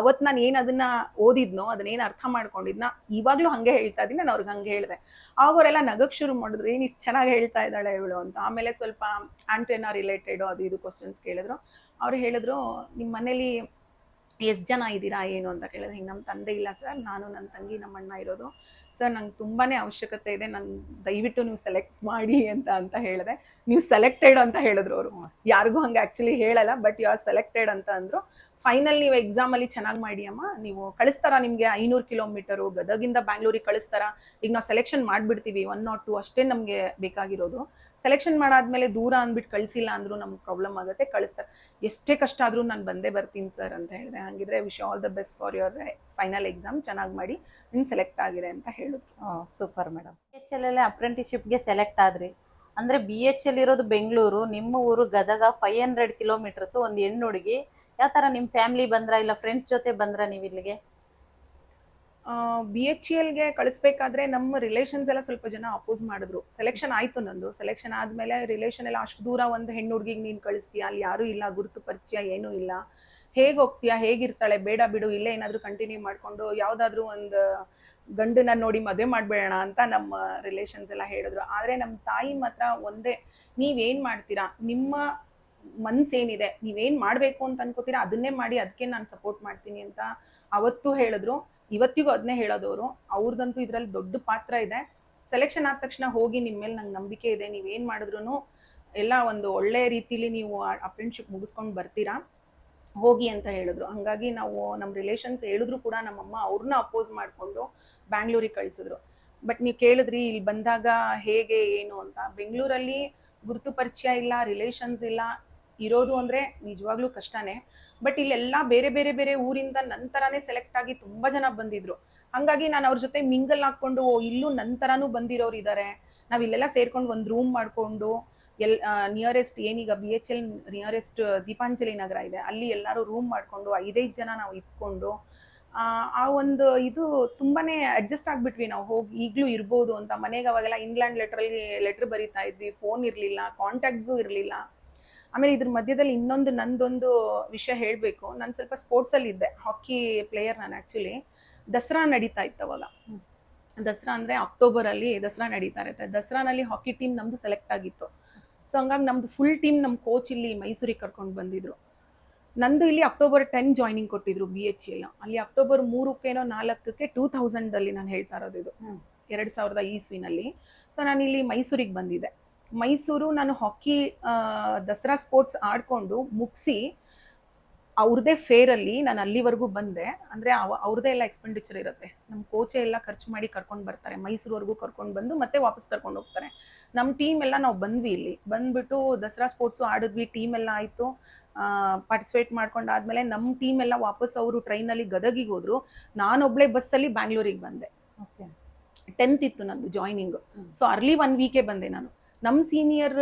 ಅವತ್ತು ನಾನು ಏನು ಅದನ್ನ ಓದಿದ್ನೋ ಅದನ್ನೇನು ಅರ್ಥ ಮಾಡ್ಕೊಂಡಿದ್ನ ಇವಾಗಲೂ ಹಾಗೆ ಹೇಳ್ತಾ ಇದ್ದೀನಿ ನಾನು ಅವ್ರಿಗೆ ಹಂಗೆ ಹೇಳಿದೆ. ಅವರೆಲ್ಲ ನಗಕ್ಕೆ ಶುರು ಮಾಡಿದ್ರು ಏನು ಇಷ್ಟು ಚೆನ್ನಾಗಿ ಹೇಳ್ತಾ ಇದ್ದಾಳೆ ಇವಳು ಅಂತ. ಆಮೇಲೆ ಸ್ವಲ್ಪ ಆಂಟೆನಾ ರಿಲೇಟೆಡ್ ಅದು ಇದು ಕ್ವಶನ್ಸ್ ಕೇಳಿದ್ರು. ಅವ್ರು ಹೇಳಿದ್ರು ನಿಮ್ಮ ಮನೇಲಿ ಎಷ್ಟು ಜನ ಇದ್ದೀರಾ ಏನು ಅಂತ ಕೇಳಿದ್ರೆ ಹಿಂಗೆ ನಮ್ಮ ತಂದೆ ಇಲ್ಲ ಸರ್ ನಾನು ನನ್ನ ತಂಗಿ ನಮ್ಮ ಅಣ್ಣ ಇರೋದು. ಸರ್ ನಂಗೆ ತುಂಬಾ ಅವಶ್ಯಕತೆ ಇದೆ ನಂಗೆ ದಯವಿಟ್ಟು ನೀವು ಸೆಲೆಕ್ಟ್ ಮಾಡಿ ಅಂತ ಅಂತ ಹೇಳಿದೆ. ನೀವು ಸೆಲೆಕ್ಟೆಡ್ ಅಂತ ಹೇಳಿದ್ರು ಅವರು. ಯಾರಿಗೂ ಹಂಗೆ ಆ್ಯಕ್ಚುಲಿ ಹೇಳಲ್ಲ ಬಟ್ ಯು ಆರ್ ಸೆಲೆಕ್ಟೆಡ್ ಅಂತ ಅಂದರು. ಫೈನಲ್ ನೀವು ಎಕ್ಸಾಮ್ ಅಲ್ಲಿ ಚೆನ್ನಾಗಿ ಮಾಡಿ ಅಮ್ಮ. ನೀವು ಕಳಿಸ್ತಾರ ನಿಮಗೆ ಐನೂರು ಕಿಲೋಮೀಟರು, ಗದಗಿಂದ ಬ್ಯಾಂಗ್ಳೂರಿಗೆ ಕಳಿಸ್ತಾರ? ಈಗ ನಾವು ಸೆಲೆಕ್ಷನ್ ಮಾಡಿಬಿಡ್ತೀವಿ ಒನ್ ನಾಟ್ ಟು ಅಷ್ಟೇ ನಮಗೆ ಬೇಕಾಗಿರೋದು. ಸೆಲೆಕ್ಷನ್ ಮಾಡಾದ್ಮೇಲೆ ದೂರ ಅಂದ್ಬಿಟ್ಟು ಕಳಿಸಿಲ್ಲ ಅಂದ್ರೂ ನಮ್ಗೆ ಪ್ರಾಬ್ಲಮ್ ಆಗುತ್ತೆ, ಕಳಿಸ್ತಾರೆ. ಎಷ್ಟೇ ಕಷ್ಟ ಆದರೂ ನಾನು ಬಂದೇ ಬರ್ತೀನಿ ಸರ್ ಅಂತ ಹೇಳಿದೆ. ಹಾಗಿದ್ರೆ wish all the best for your final exam ಚೆನ್ನಾಗಿ ಮಾಡಿ ನೀನು ಸೆಲೆಕ್ಟ್ ಆಗಿದೆ ಅಂತ ಹೇಳಿದ್ರು. Super madam B H L select ಆದ್ರಿ. ಅಂದ್ರೆ ಬಿ ಎಚ್ ಎಲ್ ಇರೋದು ಬೆಂಗಳೂರು ನಿಮ್ಮ ಊರು ಗದಗ ಫೈವ್ ಹಂಡ್ರೆಡ್ ಕಿಲೋಮೀಟರ್ಸ್ ಒಂದು ಹೆಣ್ಣು ಹುಡುಗಿ ಯಾವ ಥರ ನಿಮ್ಮ ಫ್ಯಾಮಿಲಿ ಬಂದ್ರ ಇಲ್ಲ ಫ್ರೆಂಡ್ಸ್ ಜೊತೆ ಬಂದ್ರ ನೀವು ಇಲ್ಲಿಗೆ? ಬಿ ಎಚ್ಗೆ ಕಳಿಸ್ಬೇಕಾದ್ರೆ ನಮ್ಮ ರಿಲೇಷನ್ಸ್ ಎಲ್ಲ ಸ್ವಲ್ಪ ಜನ ಅಪೋಸ್ ಮಾಡಿದ್ರು. ಸೆಲೆಕ್ಷನ್ ಆಯಿತು ನಂದು. ಸೆಲೆಕ್ಷನ್ ಆದಮೇಲೆ ರಿಲೇಷನ್ ಎಲ್ಲ ಅಷ್ಟು ದೂರ ಒಂದು ಹೆಣ್ಣು ಹುಡುಗಿಗೆ ನೀನು ಕಳಿಸ್ತೀಯ? ಅಲ್ಲಿ ಯಾರೂ ಇಲ್ಲ, ಗುರುತು ಪರಿಚಯ ಏನೂ ಇಲ್ಲ. ಹೇಗ್ ಹೋಗ್ತೀಯಾ? ಹೇಗಿರ್ತಾಳೆ? ಬೇಡ ಬಿಡು, ಇಲ್ಲೇ ಏನಾದ್ರೂ ಕಂಟಿನ್ಯೂ ಮಾಡ್ಕೊಂಡು ಯಾವುದಾದ್ರೂ ಒಂದು ಗಂಡನ ನೋಡಿ ಮದುವೆ ಮಾಡ್ಬೇಡೋಣ ಅಂತ ನಮ್ಮ ರಿಲೇಷನ್ಸ್ ಎಲ್ಲ ಹೇಳಿದ್ರು. ಆದರೆ ನಮ್ಮ ತಾಯಿ ಮಾತ್ರ ಒಂದೇ ನೀವೇನು ಮಾಡ್ತೀರಾ? ನಿಮ್ಮ ಮನ್ಸೇನಿದೆ, ನೀವೇನು ಮಾಡಬೇಕು ಅಂತ ಅನ್ಕೋತೀರಾ, ಅದನ್ನೇ ಮಾಡಿ ಅದಕ್ಕೆ ನಾನು ಸಪೋರ್ಟ್ ಮಾಡ್ತೀನಿ ಅಂತ ಅವತ್ತು ಹೇಳಿದ್ರು. ಇವತ್ತಿಗೂ ಅದನ್ನೇ ಹೇಳೋದವರು ಅವ್ರದ್ದಂತೂ ಇದರಲ್ಲಿ ದೊಡ್ಡ ಪಾತ್ರ ಇದೆ. ಸೆಲೆಕ್ಷನ್ ಆದ ತಕ್ಷಣ ಹೋಗಿ ನಿಮ್ಮ ಮೇಲೆ ನಂಗೆ ನಂಬಿಕೆ ಇದೆ, ನೀವೇನು ಮಾಡಿದ್ರು ಎಲ್ಲ ಒಂದು ಒಳ್ಳೆ ರೀತಿಲಿ ನೀವು ಅಪ್ರೆಂಟ್ಶಿಪ್ ಮುಗಿಸ್ಕೊಂಡು ಬರ್ತೀರಾ? ಹೋಗಿ ಅಂತ ಹೇಳಿದ್ರು. ಹಂಗಾಗಿ ನಾವು ನಮ್ಮ ರಿಲೇಷನ್ಸ್ ಹೇಳಿದ್ರು ಕೂಡ ನಮ್ಮಮ್ಮ ಅವ್ರನ್ನ ಅಪೋಸ್ ಮಾಡಿಕೊಂಡು ಬ್ಯಾಂಗ್ಳೂರಿಗೆ ಕಳಿಸಿದ್ರು. ಬಟ್ ನೀವು ಕೇಳಿದ್ರಿ, ಇಲ್ಲಿ ಬಂದಾಗ ಹೇಗೆ, ಏನು ಅಂತ. ಬೆಂಗಳೂರಲ್ಲಿ ಗುರುತು ಪರಿಚಯ ಇಲ್ಲ ರಿಲೇಷನ್ಸ್ ಇಲ್ಲ. ಇರೋದು ಅಂದರೆ ನಿಜವಾಗ್ಲೂ ಕಷ್ಟನೇ. ಬಟ್ ಇಲ್ಲೆಲ್ಲ ಬೇರೆ ಬೇರೆ ಬೇರೆ ಊರಿಂದ ನಂತರನೇ ಸೆಲೆಕ್ಟ್ ಆಗಿ ತುಂಬ ಜನ ಬಂದಿದ್ರು. ಹಾಗಾಗಿ ನಾನು ಅವ್ರ ಜೊತೆ ಮಿಂಗಲ್ ಹಾಕ್ಕೊಂಡು ಇಲ್ಲೂ ನಂತರನೂ ಬಂದಿರೋರು ಇದ್ದಾರೆ ನಾವು ಇಲ್ಲೆಲ್ಲ ಸೇರ್ಕೊಂಡು ಒಂದು ರೂಮ್ ಮಾಡಿಕೊಂಡು ಎಲ್ ನಿಯರೆಸ್ಟ್ ಏನೀಗ B H L nearest Deepanjali Nagar ಇದೆ. ಅಲ್ಲಿ ಎಲ್ಲರೂ ರೂಮ್ ಮಾಡಿಕೊಂಡು ಐದೈದು ಜನ ನಾವು ಇಟ್ಕೊಂಡು ಆ, ಒಂದು ಇದು ತುಂಬಾನೇ ಅಡ್ಜಸ್ಟ್ ಆಗ್ಬಿಟ್ವಿ ನಾವು. ಹೋಗಿ ಈಗಲೂ ಇರ್ಬೋದು ಅಂತ. ಮನೆಗೆ ಅವಾಗೆಲ್ಲ ಇಂಗ್ಲೆಂಡ್ ಲೆಟ್ರಲ್ಲಿ ಲೆಟ್ರ್ ಬರಿತಾ ಇದ್ವಿ. ಫೋನ್ ಇರಲಿಲ್ಲ ಕಾಂಟ್ಯಾಕ್ಟ್ಸು ಇರಲಿಲ್ಲ. ಆಮೇಲೆ ಇದ್ರ ಮಧ್ಯದಲ್ಲಿ ಇನ್ನೊಂದು ನಂದೊಂದು ವಿಷಯ ಹೇಳಬೇಕು. ನಾನು ಸ್ವಲ್ಪ ಸ್ಪೋರ್ಟ್ಸಲ್ಲಿ ಇದ್ದೆ. ಹಾಕಿ ಪ್ಲೇಯರ್ ನಾನು ಆ್ಯಕ್ಚುಲಿ ದಸರಾ ನಡೀತಾ ಇತ್ತು ಅವಾಗ. ದಸರಾ ಅಂದರೆ ಅಕ್ಟೋಬರಲ್ಲಿ ದಸರಾ ನಡೀತಾ ಇರುತ್ತೆ. ದಸರಾನಲ್ಲಿ ಹಾಕಿ ಟೀಮ್ ನಮ್ಮದು ಸೆಲೆಕ್ಟ್ ಆಗಿತ್ತು. ಸೊ ಹಂಗಾಗಿ ನಮ್ದು ಫುಲ್ ಟೀಮ್ ನಮ್ಮ ಕೋಚ್ ಇಲ್ಲಿ ಮೈಸೂರಿಗೆ ಕರ್ಕೊಂಡು ಬಂದಿದ್ರು. ನಂದು ಇಲ್ಲಿ ಅಕ್ಟೋಬರ್ ಟೆನ್ ಜಾಯ್ನಿಂಗ್ ಕೊಟ್ಟಿದ್ರು ಬಿ ಎಚ್ ಎಲ್ ಅಲ್ಲಿ ಅಕ್ಟೋಬರ್ ಮೂರಕ್ಕೇನೋ ನಾಲ್ಕಕ್ಕೆ ಟೂ ತೌಸಂಡಲ್ಲಿ ನಾನು ಹೇಳ್ತಾ ಇರೋದು ಇದು. ಎರಡು ಸಾವಿರದ ಈಸ್ವಿನಲ್ಲಿ. ಸೊ ನಾನು ಇಲ್ಲಿ ಮೈಸೂರಿಗೆ ಬಂದಿದ್ದೆ. ಮೈಸೂರು ನಾನು ಹಾಕಿ ದಸರಾ ಸ್ಪೋರ್ಟ್ಸ್ ಆಡಿಕೊಂಡು ಮುಗಿಸಿ ಅವ್ರದ್ದೇ ಫೇರಲ್ಲಿ ನಾನು ಅಲ್ಲಿವರೆಗೂ ಬಂದೆ. ಅಂದರೆ ಅವ ಅವ್ರದ್ದೇ ಎಲ್ಲ ಎಕ್ಸ್ಪೆಂಡಿಚರ್ ಇರುತ್ತೆ. ನಮ್ಮ ಕೋಚೆ ಎಲ್ಲ ಖರ್ಚು ಮಾಡಿ ಕರ್ಕೊಂಡು ಬರ್ತಾರೆ. ಮೈಸೂರುವರೆಗೂ ಕರ್ಕೊಂಡು ಬಂದು ಮತ್ತೆ ವಾಪಸ್ ಕರ್ಕೊಂಡು ಹೋಗ್ತಾರೆ. ನಮ್ಮ ಟೀಮ್ ಎಲ್ಲ ನಾವು ಬಂದ್ವಿ ಇಲ್ಲಿ. ಬಂದ್ಬಿಟ್ಟು ದಸರಾ ಸ್ಪೋರ್ಟ್ಸು ಆಡಿದ್ವಿ ಟೀಮ್ ಎಲ್ಲ ಆಯಿತು. ಪಾರ್ಟಿಸಿಪೇಟ್ ಮಾಡ್ಕೊಂಡಾದ್ಮೇಲೆ ನಮ್ಮ ಟೀಮ್ ಎಲ್ಲ ವಾಪಸ್ ಅವರು ಟ್ರೈನಲ್ಲಿ ಗದಗಿಗೆ ಹೋದ್ರು. ನಾನೊಬ್ಳೆ ಬಸ್ಸಲ್ಲಿ ಬ್ಯಾಂಗ್ಳೂರಿಗೆ ಬಂದೆ. ಓಕೆ ಟೆಂತ್ ಇತ್ತು ನಂದು joining. So early one week ಬಂದೆ ನಾನು. ನಮ್ಮ ಸೀನಿಯರ್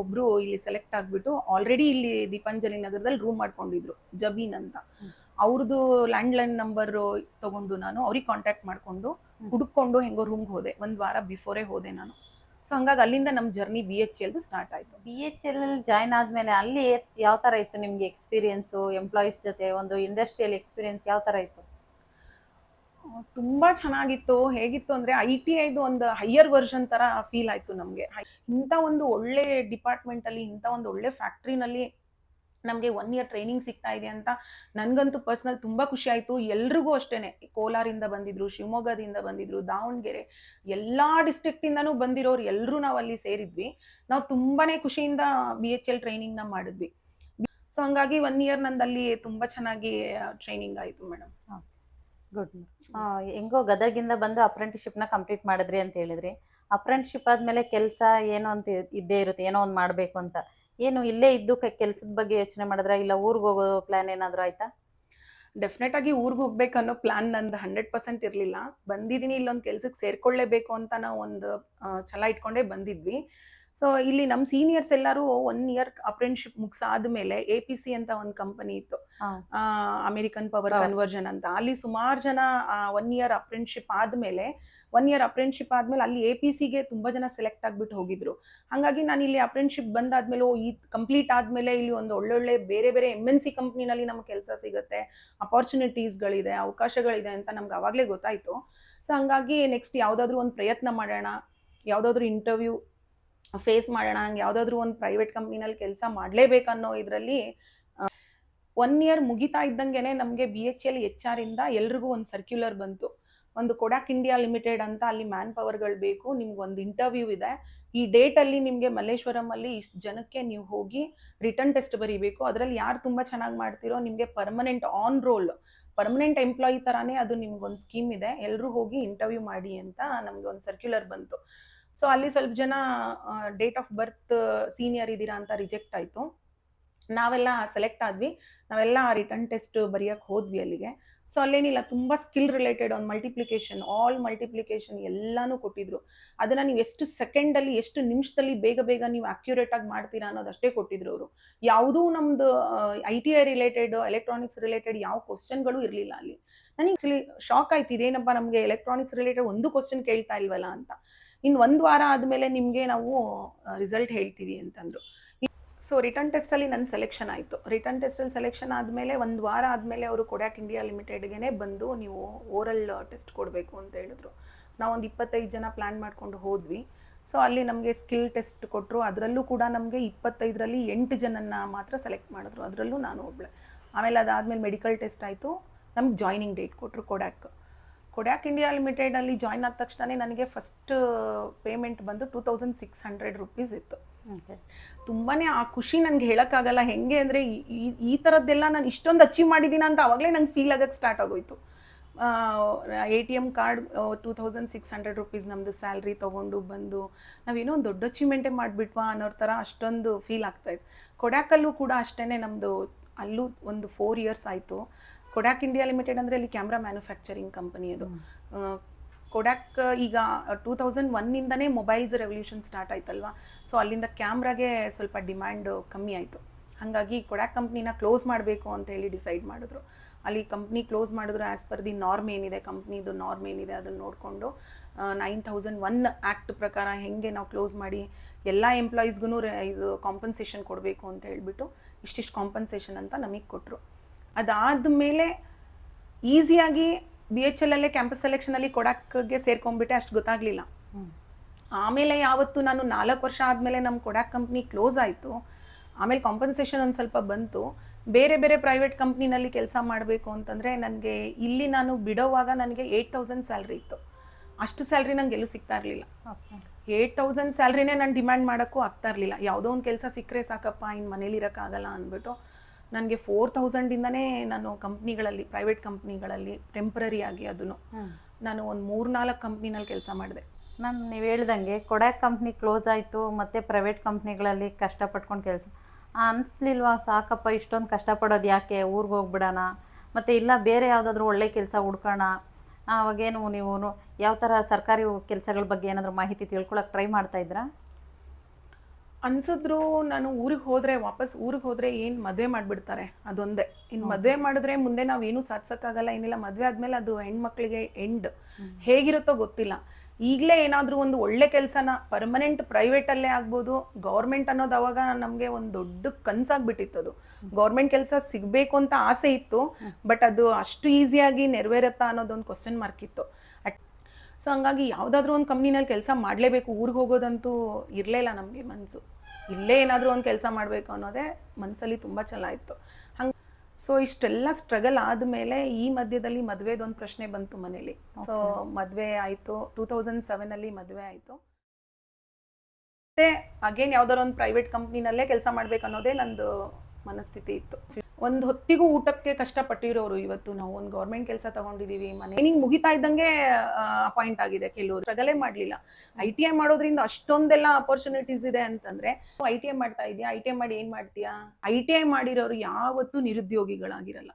ಒಬ್ರು ಇಲ್ಲಿ ಸೆಲೆಕ್ಟ್ ಆಗಿಬಿಟ್ಟು ಆಲ್ರೆಡಿ ಇಲ್ಲಿ ದೀಪಾಂಜಲಿ ನಗರದಲ್ಲಿ ರೂಮ್ ಮಾಡ್ಕೊಂಡಿದ್ರು ಜಬೀನ್ ಅಂತ. ಅವ್ರದ್ದು ಲ್ಯಾಂಡ್ ಲೈನ್ ನಂಬರ್ ತಗೊಂಡು ನಾನು ಅವ್ರಿಗೆ ಕಾಂಟ್ಯಾಕ್ಟ್ ಮಾಡಿಕೊಂಡು. ಹುಡುಕೊಂಡು ಹೆಂಗೋ ರೂಮ್ಗೆ ಹೋದೆ ಒಂದು ವಾರ ಬಿಫೋರೇ ಹೋದೆ ನಾನು ಸೊ ಹಂಗಾಗಿ ಅಲ್ಲಿಂದ ನಮ್ಮ journey B H L start ಆಯಿತು ಬಿ ಎಚ್ ಎಲ್ ಜಾಯ್ನ್ ಆದ್ಮೇಲೆ ಅಲ್ಲಿ ಯಾವ ತರ ಇತ್ತು ನಿಮ್ಗೆ ಎಕ್ಸ್ಪೀರಿಯನ್ಸ್ ಎಂಪ್ಲಾಯೀಸ್ ಜೊತೆ ಒಂದು ಇಂಡಸ್ಟ್ರಿಯಲ್ ಎಕ್ಸ್ಪೀರಿಯನ್ಸ್ ಯಾವ ತರ ಇತ್ತು ತುಂಬಾ ಚೆನ್ನಾಗಿತ್ತು. ಹೇಗಿತ್ತು ಅಂದ್ರೆ ಐ ಟಿ ಐದು ಒಂದು ಹೈಯರ್ ವರ್ಷನ್ ತರ ಫೀಲ್ ಆಯ್ತು ನಮಗೆ. ಇಂಥ ಒಂದು ಒಳ್ಳೆ ಡಿಪಾರ್ಟ್ಮೆಂಟ್ ಅಲ್ಲಿ, ಇಂಥ ಒಂದು ಒಳ್ಳೆ ಫ್ಯಾಕ್ಟ್ರಿನಲ್ಲಿ ನಮಗೆ ಒನ್ ಇಯರ್ ಟ್ರೈನಿಂಗ್ ಸಿಗ್ತಾ ಇದೆ ಅಂತ ನನಗಂತೂ ಪರ್ಸ್ನಲ್ ತುಂಬಾ ಖುಷಿ ಆಯ್ತು. ಎಲ್ರಿಗೂ ಅಷ್ಟೇ ಕೋಲಾರಿಂದ ಬಂದಿದ್ರು, ಶಿವಮೊಗ್ಗದಿಂದ ಬಂದಿದ್ರು, ದಾವಣಗೆರೆ, ಎಲ್ಲಾ ಡಿಸ್ಟ್ರಿಕ್ಟ್ ಇಂದನೂ ಬಂದಿರೋರು ಎಲ್ಲರೂ ನಾವು ಅಲ್ಲಿ ಸೇರಿದ್ವಿ. ನಾವು ತುಂಬಾನೇ ಖುಷಿಯಿಂದ ಬಿ ಎಚ್ ಎಲ್ ಟ್ರೈನಿಂಗ್ನ ಮಾಡಿದ್ವಿ. ಸೊ ಹಂಗಾಗಿ ಒನ್ ಇಯರ್ ನಂದಲ್ಲಿ ತುಂಬಾ ಚೆನ್ನಾಗಿ ಟ್ರೈನಿಂಗ್ ಆಯಿತು ಮೇಡಮ್ ಗುಡ್ ಹೆಂಗೋ ಗದಗಿಂದ ಬಂದು ಅಪ್ರೆಂಟಿಶಿಪ್ನ ಕಂಪ್ಲೀಟ್ ಮಾಡಿದ್ರಿ ಅಂತ ಹೇಳಿದ್ರಿ. ಅಪ್ರೆಂಟಿಶಿಪ್ ಆದ್ಮೇಲೆ ಕೆಲಸ ಏನೋ ಅಂತ ಇದ್ದೇ ಇರುತ್ತೆ ಏನೋ ಒಂದು ಮಾಡ್ಬೇಕು ಅಂತ. ಏನು ಇಲ್ಲೇ ಇದ್ದು ಕೆಲಸದ ಬಗ್ಗೆ ಯೋಚನೆ ಮಾಡಿದ್ರ? ಇಲ್ಲ ಊರ್ಗ್ ಹೋಗೋ ಪ್ಲಾನ್ ಏನಾದರೂ ಆಯ್ತಾ? ಡೆಫಿನೆಟ್ ಆಗಿ ಊರಿಗೆ ಹೋಗ್ಬೇಕು ಅನ್ನೋ ಪ್ಲಾನ್ ನಂದು ಹಂಡ್ರೆಡ್ ಪರ್ಸೆಂಟ್ ಇರಲಿಲ್ಲ. ಬಂದಿದ್ದೀನಿ ಇಲ್ಲೊಂದು ಕೆಲ್ಸಕ್ಕೆ ಸೇರ್ಕೊಳ್ಳೇಬೇಕು ಅಂತ ನಾವು ಒಂದು ಛಲ ಇಟ್ಕೊಂಡೇ ಬಂದಿದ್ವಿ. ಸೊ ಇಲ್ಲಿ ನಮ್ಮ ಸೀನಿಯರ್ಸ್ ಎಲ್ಲರೂ ಒನ್ ಇಯರ್ ಅಪ್ರೆಂಟ್ಶಿಪ್ ಮುಗಿಸಾದ ಮೇಲೆ ಎ ಪಿ ಸಿ ಅಂತ ಒಂದು ಕಂಪನಿ ಇತ್ತು. American power. ಕನ್ವರ್ಜನ್ ಅಂತ ಅಲ್ಲಿ ಸುಮಾರು ಜನ ಒನ್ ಇಯರ್ ಅಪ್ರೆಂಟ್ಶಿಪ್ ಆದಮೇಲೆ ಒನ್ ಇಯರ್ ಅಪ್ರೆಂಟ್ಶಿಪ್ ಆದ್ಮೇಲೆ ಅಲ್ಲಿ ಎ ಪಿ ಸಿಗೆ ತುಂಬ ಜನ ಸೆಲೆಕ್ಟ್ ಆಗಿಬಿಟ್ಟು ಹೋಗಿದ್ರು ಹಾಗಾಗಿ ನಾನು ಇಲ್ಲಿ ಅಪ್ರೆಂಟ್ಶಿಪ್ ಬಂದಾದ್ಮೇಲೆ ಈ ಕಂಪ್ಲೀಟ್ ಆದಮೇಲೆ ಇಲ್ಲಿ ಒಂದು ಒಳ್ಳೊಳ್ಳೆ ಬೇರೆ ಬೇರೆ ಎಂ ಎನ್ ಸಿ ಕಂಪ್ನಿನಲ್ಲಿ ನಮ್ಗೆ ಕೆಲಸ ಸಿಗುತ್ತೆ ಅಪಾರ್ಚುನಿಟೀಸ್ಗಳಿದೆ ಅವಕಾಶಗಳಿದೆ ಅಂತ ನಮ್ಗೆ ಅವಾಗಲೇ ಗೊತ್ತಾಯಿತು ಸೊ ಹಂಗಾಗಿ ನೆಕ್ಸ್ಟ್ ಯಾವುದಾದ್ರೂ ಒಂದು ಪ್ರಯತ್ನ ಮಾಡೋಣ ಯಾವುದಾದ್ರೂ ಇಂಟರ್ವ್ಯೂ ಫೇಸ್ ಮಾಡೋಣ, ನಂಗೆ ಯಾವುದಾದ್ರೂ ಒಂದು ಪ್ರೈವೇಟ್ ಕಂಪ್ನಿನಲ್ಲಿ ಕೆಲಸ ಮಾಡಲೇಬೇಕನ್ನೋ ಇದರಲ್ಲಿ ಒನ್ ಇಯರ್ ಮುಗಿತಾ ಇದ್ದಂಗೆನೆ ನಮಗೆ B H L H R ಇಂದ ಎಲ್ರಿಗೂ ಒಂದು ಸರ್ಕ್ಯುಲರ್ ಬಂತು. ಒಂದು ಕೊಡಾಕ್ ಇಂಡಿಯಾ ಲಿಮಿಟೆಡ್ ಅಂತ ಅಲ್ಲಿ ಮ್ಯಾನ್ ಪವರ್ಗಳು ಬೇಕು, ನಿಮ್ಗೆ ಒಂದು ಇಂಟರ್ವ್ಯೂ ಇದೆ. ಈ ಡೇಟಲ್ಲಿ ನಿಮಗೆ ಮಲ್ಲೇಶ್ವರಂ ಅಲ್ಲಿ ಇಷ್ಟು ಜನಕ್ಕೆ ನೀವು ಹೋಗಿ ರಿಟರ್ನ್ ಟೆಸ್ಟ್ ಬರೀಬೇಕು. ಅದರಲ್ಲಿ ಯಾರು ತುಂಬ ಚೆನ್ನಾಗಿ ಮಾಡ್ತಿರೋ ನಿಮಗೆ permanent on roll permanent employee ಥರಾನೇ ಅದು ನಿಮ್ಗೊಂದು ಸ್ಕೀಮ್ ಇದೆ. ಎಲ್ಲರೂ ಹೋಗಿ ಇಂಟರ್ವ್ಯೂ ಮಾಡಿ ಅಂತ ನಮಗೆ ಒಂದು ಸರ್ಕ್ಯುಲರ್ ಬಂತು. ಸೊ ಅಲ್ಲಿ ಸ್ವಲ್ಪ ಜನ ಡೇಟ್ ಆಫ್ ಬರ್ತ್ ಸೀನಿಯರ್ ಇದ್ದೀರಾ ಅಂತ ರಿಜೆಕ್ಟ್ ಆಯಿತು. ನಾವೆಲ್ಲ ಸೆಲೆಕ್ಟ್ ಆದ್ವಿ. ನಾವೆಲ್ಲ ರಿಟರ್ನ್ ಟೆಸ್ಟ್ ಬರೆಯೋಕ್ಕೆ ಹೋದ್ವಿ ಅಲ್ಲಿಗೆ. ಸೊ ಅಲ್ಲೇನಿಲ್ಲ, ತುಂಬ ಸ್ಕಿಲ್ ರಿಲೇಟೆಡ್ ಒಂದು ಮಲ್ಟಿಪ್ಲಿಕೇಶನ್ ಆಲ್ ಮಲ್ಟಿಪ್ಲಿಕೇಶನ್ ಎಲ್ಲನೂ ಕೊಟ್ಟಿದ್ರು. ಅದನ್ನು ನೀವು ಎಷ್ಟು ಸೆಕೆಂಡಲ್ಲಿ ಎಷ್ಟು ನಿಮಿಷದಲ್ಲಿ ಬೇಗ ಬೇಗ ನೀವು ಅಕ್ಯುರೇಟ್ ಆಗಿ ಮಾಡ್ತೀರಾ ಅನ್ನೋದಷ್ಟೇ ಕೊಟ್ಟಿದ್ರು ಅವರು. ಯಾವುದೂ ನಮ್ಮದು I T I related electronics related ಯಾವ ಕ್ವಶನ್ಗಳು ಇರಲಿಲ್ಲ ಅಲ್ಲಿ. ನನಗೆ ಆ್ಯಕ್ಚುಲಿ ಶಾಕ್ ಆಯ್ತು, ಇದೇನಪ್ಪ ನಮಗೆ ಎಲೆಕ್ಟ್ರಾನಿಕ್ಸ್ ರಿಲೇಟೆಡ್ ಒಂದು ಕ್ವಶನ್ ಕೇಳ್ತಾ ಇಲ್ವಲ್ಲ ಅಂತ. ಇನ್ನು ಒಂದು ವಾರ ಆದಮೇಲೆ ನಿಮಗೆ ನಾವು ರಿಸಲ್ಟ್ ಹೇಳ್ತೀವಿ ಅಂತಂದರು. ಸೊ ರಿಟರ್ನ್ ಟೆಸ್ಟಲ್ಲಿ ನನ್ನ ಸೆಲೆಕ್ಷನ್ ಆಯಿತು. ರಿಟರ್ನ್ ಟೆಸ್ಟಲ್ಲಿ ಸೆಲೆಕ್ಷನ್ ಆದಮೇಲೆ ಒಂದು ವಾರ ಆದಮೇಲೆ ಅವರು ಕೊಡ್ಯಾಕ್ ಇಂಡಿಯಾ ಲಿಮಿಟೆಡ್ಗೆ ಬಂದು ನೀವು ಓರಲ್ ಟೆಸ್ಟ್ ಕೊಡಬೇಕು ಅಂತ ಹೇಳಿದ್ರು. ನಾವೊಂದು ಇಪ್ಪತ್ತೈದು ಜನ ಪ್ಲ್ಯಾನ್ ಮಾಡ್ಕೊಂಡು ಹೋದ್ವಿ. ಸೊ ಅಲ್ಲಿ ನಮಗೆ ಸ್ಕಿಲ್ ಟೆಸ್ಟ್ ಕೊಟ್ಟರು ಅದರಲ್ಲೂ ಕೂಡ ನಮಗೆ ಇಪ್ಪತ್ತೈದರಲ್ಲಿ ಎಂಟು ಜನನ್ನ ಮಾತ್ರ ಸೆಲೆಕ್ಟ್ ಮಾಡಿದ್ರು. ಅದರಲ್ಲೂ ನಾನು ಒಬ್ಬಳೆ ಆಮೇಲೆ ಅದಾದಮೇಲೆ ಮೆಡಿಕಲ್ ಟೆಸ್ಟ್ ಆಯಿತು. ನಮ್ಗೆ ಜಾಯ್ನಿಂಗ್ ಡೇಟ್ ಕೊಟ್ಟರು ಕೊಡ್ಯಾಕ್ ಕೊಡ್ಯಾಕ್ ಇಂಡಿಯಾ ಲಿಮಿಟೆಡಲ್ಲಿ ಜಾಯ್ನ್ ಆದ ತಕ್ಷಣ ನನಗೆ ಫಸ್ಟ್ ಪೇಮೆಂಟ್ ಬಂದು two thousand six hundred rupees ಇತ್ತು. ತುಂಬಾ ಆ ಖುಷಿ ನನಗೆ ಹೇಳೋಕ್ಕಾಗಲ್ಲ. ಹೆಂಗೆ ಅಂದರೆ ಈ ಥರದ್ದೆಲ್ಲ ನಾನು ಇಷ್ಟೊಂದು ಅಚೀವ್ ಮಾಡಿದ್ದೀನಿ ಅಂತ ಆವಾಗಲೇ ನಂಗೆ ಫೀಲ್ ಆಗೋಕ್ಕೆ ಸ್ಟಾರ್ಟ್ ಆಗೋಯ್ತು. A T M card two thousand six hundred rupees ನಮ್ಮದು ಸ್ಯಾಲ್ರಿ ತೊಗೊಂಡು ಬಂದು ನಾವೇನೋ ಒಂದು ದೊಡ್ಡ ಅಚೀವ್ಮೆಂಟೇ ಮಾಡಿಬಿಟ್ವಾ ಅನ್ನೋ ಥರ ಅಷ್ಟೊಂದು ಫೀಲ್ ಆಗ್ತಾಯಿತ್ತು ಕೊಡ್ಯಾಕಲ್ಲೂ ಕೂಡ ಅಷ್ಟೇ ನಮ್ಮದು ಅಲ್ಲೂ ಒಂದು ಫೋರ್ ಇಯರ್ಸ್ ಆಯಿತು. ಕೊಡ್ಯಾಕ್ ಇಂಡಿಯಾ ಲಿಮಿಟೆಡ್ ಅಂದರೆ ಅಲ್ಲಿ ಕ್ಯಾಮ್ರಾ ಮ್ಯಾನುಫ್ಯಾಕ್ಚರಿಂಗ್ ಕಂಪನಿ ಅದು. ಕೊಡಾಕ್ ಈಗ ಟೂ ತೌಸಂಡ್ ಒನ್ನಿಂದನೇ ಮೊಬೈಲ್ಸ್ ರೆವಲ್ಯೂಷನ್ ಸ್ಟಾರ್ಟ್ ಆಯ್ತಲ್ವಾ? ಸೊ ಅಲ್ಲಿಂದ ಕ್ಯಾಮ್ರಾಗೆ ಸ್ವಲ್ಪ ಡಿಮ್ಯಾಂಡ್ ಕಮ್ಮಿ ಆಯಿತು. ಹಾಗಾಗಿ ಕೊಡಾಕ್ ಕಂಪ್ನಿನ ಕ್ಲೋಸ್ ಮಾಡಬೇಕು ಅಂತ ಹೇಳಿ ಡಿಸೈಡ್ ಮಾಡಿದ್ರು. ಅಲ್ಲಿ ಕಂಪ್ನಿ ಕ್ಲೋಸ್ ಮಾಡಿದ್ರು ಆ್ಯಸ್ ಪರ್ ದಿ ನಾರ್ಮ್ ಏನಿದೆ ಕಂಪ್ನಿದು ನಾರ್ಮ್ ಏನಿದೆ ಅದನ್ನು ನೋಡಿಕೊಂಡು ನೈನ್ ತೌಸಂಡ್ ಒನ್ ಆ್ಯಕ್ಟ್ ಪ್ರಕಾರ ಹೇಗೆ ನಾವು ಕ್ಲೋಸ್ ಮಾಡಿ ಎಲ್ಲ ಎಂಪ್ಲಾಯೀಸ್ಗೂ ಇದು ಕಾಂಪನ್ಸೇಷನ್ ಕೊಡಬೇಕು ಅಂತ ಹೇಳಿಬಿಟ್ಟು ಇಷ್ಟಿಷ್ಟು ಕಾಂಪನ್ಸೇಷನ್ ಅಂತ ನಮಗೆ ಕೊಟ್ಟರು ಅದಾದಮೇಲೆ ಈಸಿಯಾಗಿ ಬಿ ಎಚ್ ಎಲ್ ಅಲ್ಲೇ ಕ್ಯಾಂಪಸ್ ಸೆಲೆಕ್ಷನಲ್ಲಿ ಕೊಡಾಕ್ಗೆ ಸೇರ್ಕೊಂಡ್ಬಿಟ್ಟೆ ಅಷ್ಟು ಗೊತ್ತಾಗಲಿಲ್ಲ. ಆಮೇಲೆ ಯಾವತ್ತು ನಾನು ನಾಲ್ಕು ವರ್ಷ ಆದಮೇಲೆ ನಮ್ಮ ಕೊಡಾಕ್ ಕಂಪ್ನಿ ಕ್ಲೋಸ್ ಆಯಿತು. ಆಮೇಲೆ ಕಾಂಪನ್ಸೇಷನ್ ಒಂದು ಸ್ವಲ್ಪ ಬಂತು. ಬೇರೆ ಬೇರೆ ಪ್ರೈವೇಟ್ ಕಂಪ್ನಿನಲ್ಲಿ ಕೆಲಸ ಮಾಡಬೇಕು ಅಂತಂದರೆ ನನಗೆ ಇಲ್ಲಿ ನಾನು ಬಿಡೋವಾಗ ನನಗೆ ಏಯ್ಟ್ ತೌಸಂಡ್ ಸ್ಯಾಲ್ರಿ ಇತ್ತು. ಅಷ್ಟು ಸ್ಯಾಲ್ರಿ ನಂಗೆ ಎಲ್ಲೂ ಸಿಗ್ತಾ ಇರಲಿಲ್ಲ. ಏಯ್ಟ್ ತೌಸಂಡ್ ಸ್ಯಾಲ್ರಿನೇ ನಾನು ಡಿಮ್ಯಾಂಡ್ ಮಾಡೋಕ್ಕೂ ಆಗ್ತಾ ಇರಲಿಲ್ಲ. ಯಾವುದೋ ಒಂದು ಕೆಲಸ ಸಿಕ್ಕರೆ ಸಾಕಪ್ಪ ಇನ್ನು ಮನೇಲಿ ಇರೋಕ್ಕಾಗಲ್ಲ ಅಂದ್ಬಿಟ್ಟು ನನಗೆ ಫೋರ್ ತೌಸಂಡಿಂದನೇ ನಾನು ಕಂಪ್ನಿಗಳಲ್ಲಿ ಪ್ರೈವೇಟ್ ಕಂಪ್ನಿಗಳಲ್ಲಿ ಟೆಂಪ್ರರಿ ಆಗಿ ಅದನ್ನು ನಾನು ಒಂದು ಮೂರು ನಾಲ್ಕು ಕಂಪ್ನಿನಲ್ಲಿ ಕೆಲಸ ಮಾಡಿದೆ. ನಾನು ನೀವು ಹೇಳ್ದಂಗೆ ಕೊಡಾಕ್ ಕಂಪ್ನಿ ಕ್ಲೋಸ್ ಆಯಿತು ಮತ್ತು ಪ್ರೈವೇಟ್ ಕಂಪ್ನಿಗಳಲ್ಲಿ ಕಷ್ಟಪಟ್ಕೊಂಡು ಕೆಲಸ. ಅನಿಸ್ಲಿಲ್ವಾ ಸಾಕಪ್ಪ ಇಷ್ಟೊಂದು ಕಷ್ಟಪಡೋದು ಯಾಕೆ? ಊರಿಗೆ ಹೋಗ್ಬಿಡೋಣ. ಮತ್ತು ಇಲ್ಲ ಬೇರೆ ಯಾವುದಾದ್ರೂ ಒಳ್ಳೆ ಕೆಲಸ ಹುಡ್ಕೋಣ. ಅವಾಗೇನು ನೀವು ಯಾವ ಥರ ಸರ್ಕಾರಿ ಕೆಲಸಗಳ ಬಗ್ಗೆ ಏನಾದರೂ ಮಾಹಿತಿ ತಿಳ್ಕೊಳಕ್ಕೆ ಟ್ರೈ ಮಾಡ್ತಾ ಇದ್ರಾ? ಅನ್ಸಿದ್ರು ನಾನು ಊರಿಗೆ ಹೋದರೆ ವಾಪಸ್ ಊರಿಗೆ ಹೋದರೆ ಏನು ಮದುವೆ ಮಾಡಿಬಿಡ್ತಾರೆ? ಅದೊಂದೇ. ಇನ್ನು ಮದುವೆ ಮಾಡಿದ್ರೆ ಮುಂದೆ ನಾವು ಏನೂ ಸಾಧಿಸೋಕ್ಕಾಗಲ್ಲ ಏನಿಲ್ಲ. ಮದುವೆ ಆದಮೇಲೆ ಅದು ಹೆಣ್ಮಕ್ಳಿಗೆ ಎಂಡ್ ಹೇಗಿರುತ್ತೋ ಗೊತ್ತಿಲ್ಲ. ಈಗಲೇ ಏನಾದರೂ ಒಂದು ಒಳ್ಳೆ ಕೆಲಸನ ಪರ್ಮನೆಂಟ್ ಪ್ರೈವೇಟಲ್ಲೇ ಆಗ್ಬೋದು. ಗೌರ್ಮೆಂಟ್ ಅನ್ನೋದು ಅವಾಗ ನಮಗೆ ಒಂದು ದೊಡ್ಡ ಕನಸಾಗ್ಬಿಟ್ಟಿತ್ತು ಅದು. ಗೌರ್ಮೆಂಟ್ ಕೆಲಸ ಸಿಗಬೇಕು ಅಂತ ಆಸೆ ಇತ್ತು. ಬಟ್ ಅದು ಅಷ್ಟು ಈಸಿಯಾಗಿ ನೆರವೇರುತ್ತಾ ಅನ್ನೋದೊಂದು ಕ್ವಶನ್ ಮಾರ್ಕ್ ಇತ್ತು. ಸೊ ಹಂಗಾಗಿ ಯಾವುದಾದ್ರೂ ಒಂದು ಕಂಪ್ನಿನಲ್ಲಿ ಕೆಲಸ ಮಾಡಲೇಬೇಕು. ಊರಿಗೆ ಹೋಗೋದಂತೂ ಇರಲಿಲ್ಲ ನಮಗೆ ಮನಸ್ಸು ಇಲ್ಲೇ ಏನಾದರೂ ಒಂದು ಕೆಲಸ ಮಾಡಬೇಕು ಅನ್ನೋದೇ ಮನಸ್ಸಲ್ಲಿ ತುಂಬ ಛಲ ಇತ್ತು ಹಂಗೆ ಸೊ ಇಷ್ಟೆಲ್ಲ ಸ್ಟ್ರಗಲ್ ಆದಮೇಲೆ ಈ ಮಧ್ಯದಲ್ಲಿ ಮದುವೆದೊಂದು ಪ್ರಶ್ನೆ ಬಂತು ಮನೇಲಿ. ಸೊ ಮದುವೆ ಆಯಿತು ಟೂ ತೌಸಂಡ್ ಸೆವೆನಲ್ಲಿ ಮದುವೆ ಆಯಿತು. ಮತ್ತೆ ಅಗೇನ್ ಯಾವ್ದಾರ ಒಂದು ಪ್ರೈವೇಟ್ ಕಂಪ್ನಿನಲ್ಲೇ ಕೆಲಸ ಮಾಡ್ಬೇಕು ಅನ್ನೋದೇ ನಂದು ಮನಸ್ಥಿತಿ ಇತ್ತು. ಒಂದು ಹೊತ್ತಿಗೂ ಊಟಕ್ಕೆ ಕಷ್ಟಪಟ್ಟಿರೋರು ಇವತ್ತು ನಾವು ಒಂದು ಗೌರ್ಮೆಂಟ್ ಕೆಲಸ ತಗೊಂಡಿದೀವಿ, ಮನೆ ನಿಂಗೆ ಮುಗಿತಾ ಇದ್ದಂಗೆ ಅಪಾಯಿಂಟ್ ಆಗಿದೆ ಕೆಲವರು. ಸ್ಟ್ರಗಲೇ ಮಾಡಲಿಲ್ಲ. ಐ ಟಿ ಐ ಮಾಡೋದ್ರಿಂದ ಅಷ್ಟೊಂದೆಲ್ಲ ಅಪರ್ಚುನಿಟೀಸ್ ಇದೆ ಅಂತಂದ್ರೆ ಐ ಟಿ ಐ ಮಾಡ್ತಾ ಇದೆಯಾ? ಐ ಟಿ ಐ ಮಾಡಿ ಏನು ಮಾಡ್ತೀಯಾ? ಐ ಟಿ ಐ ಮಾಡಿರೋರು ಯಾವತ್ತೂ ನಿರುದ್ಯೋಗಿಗಳಾಗಿರಲ್ಲ.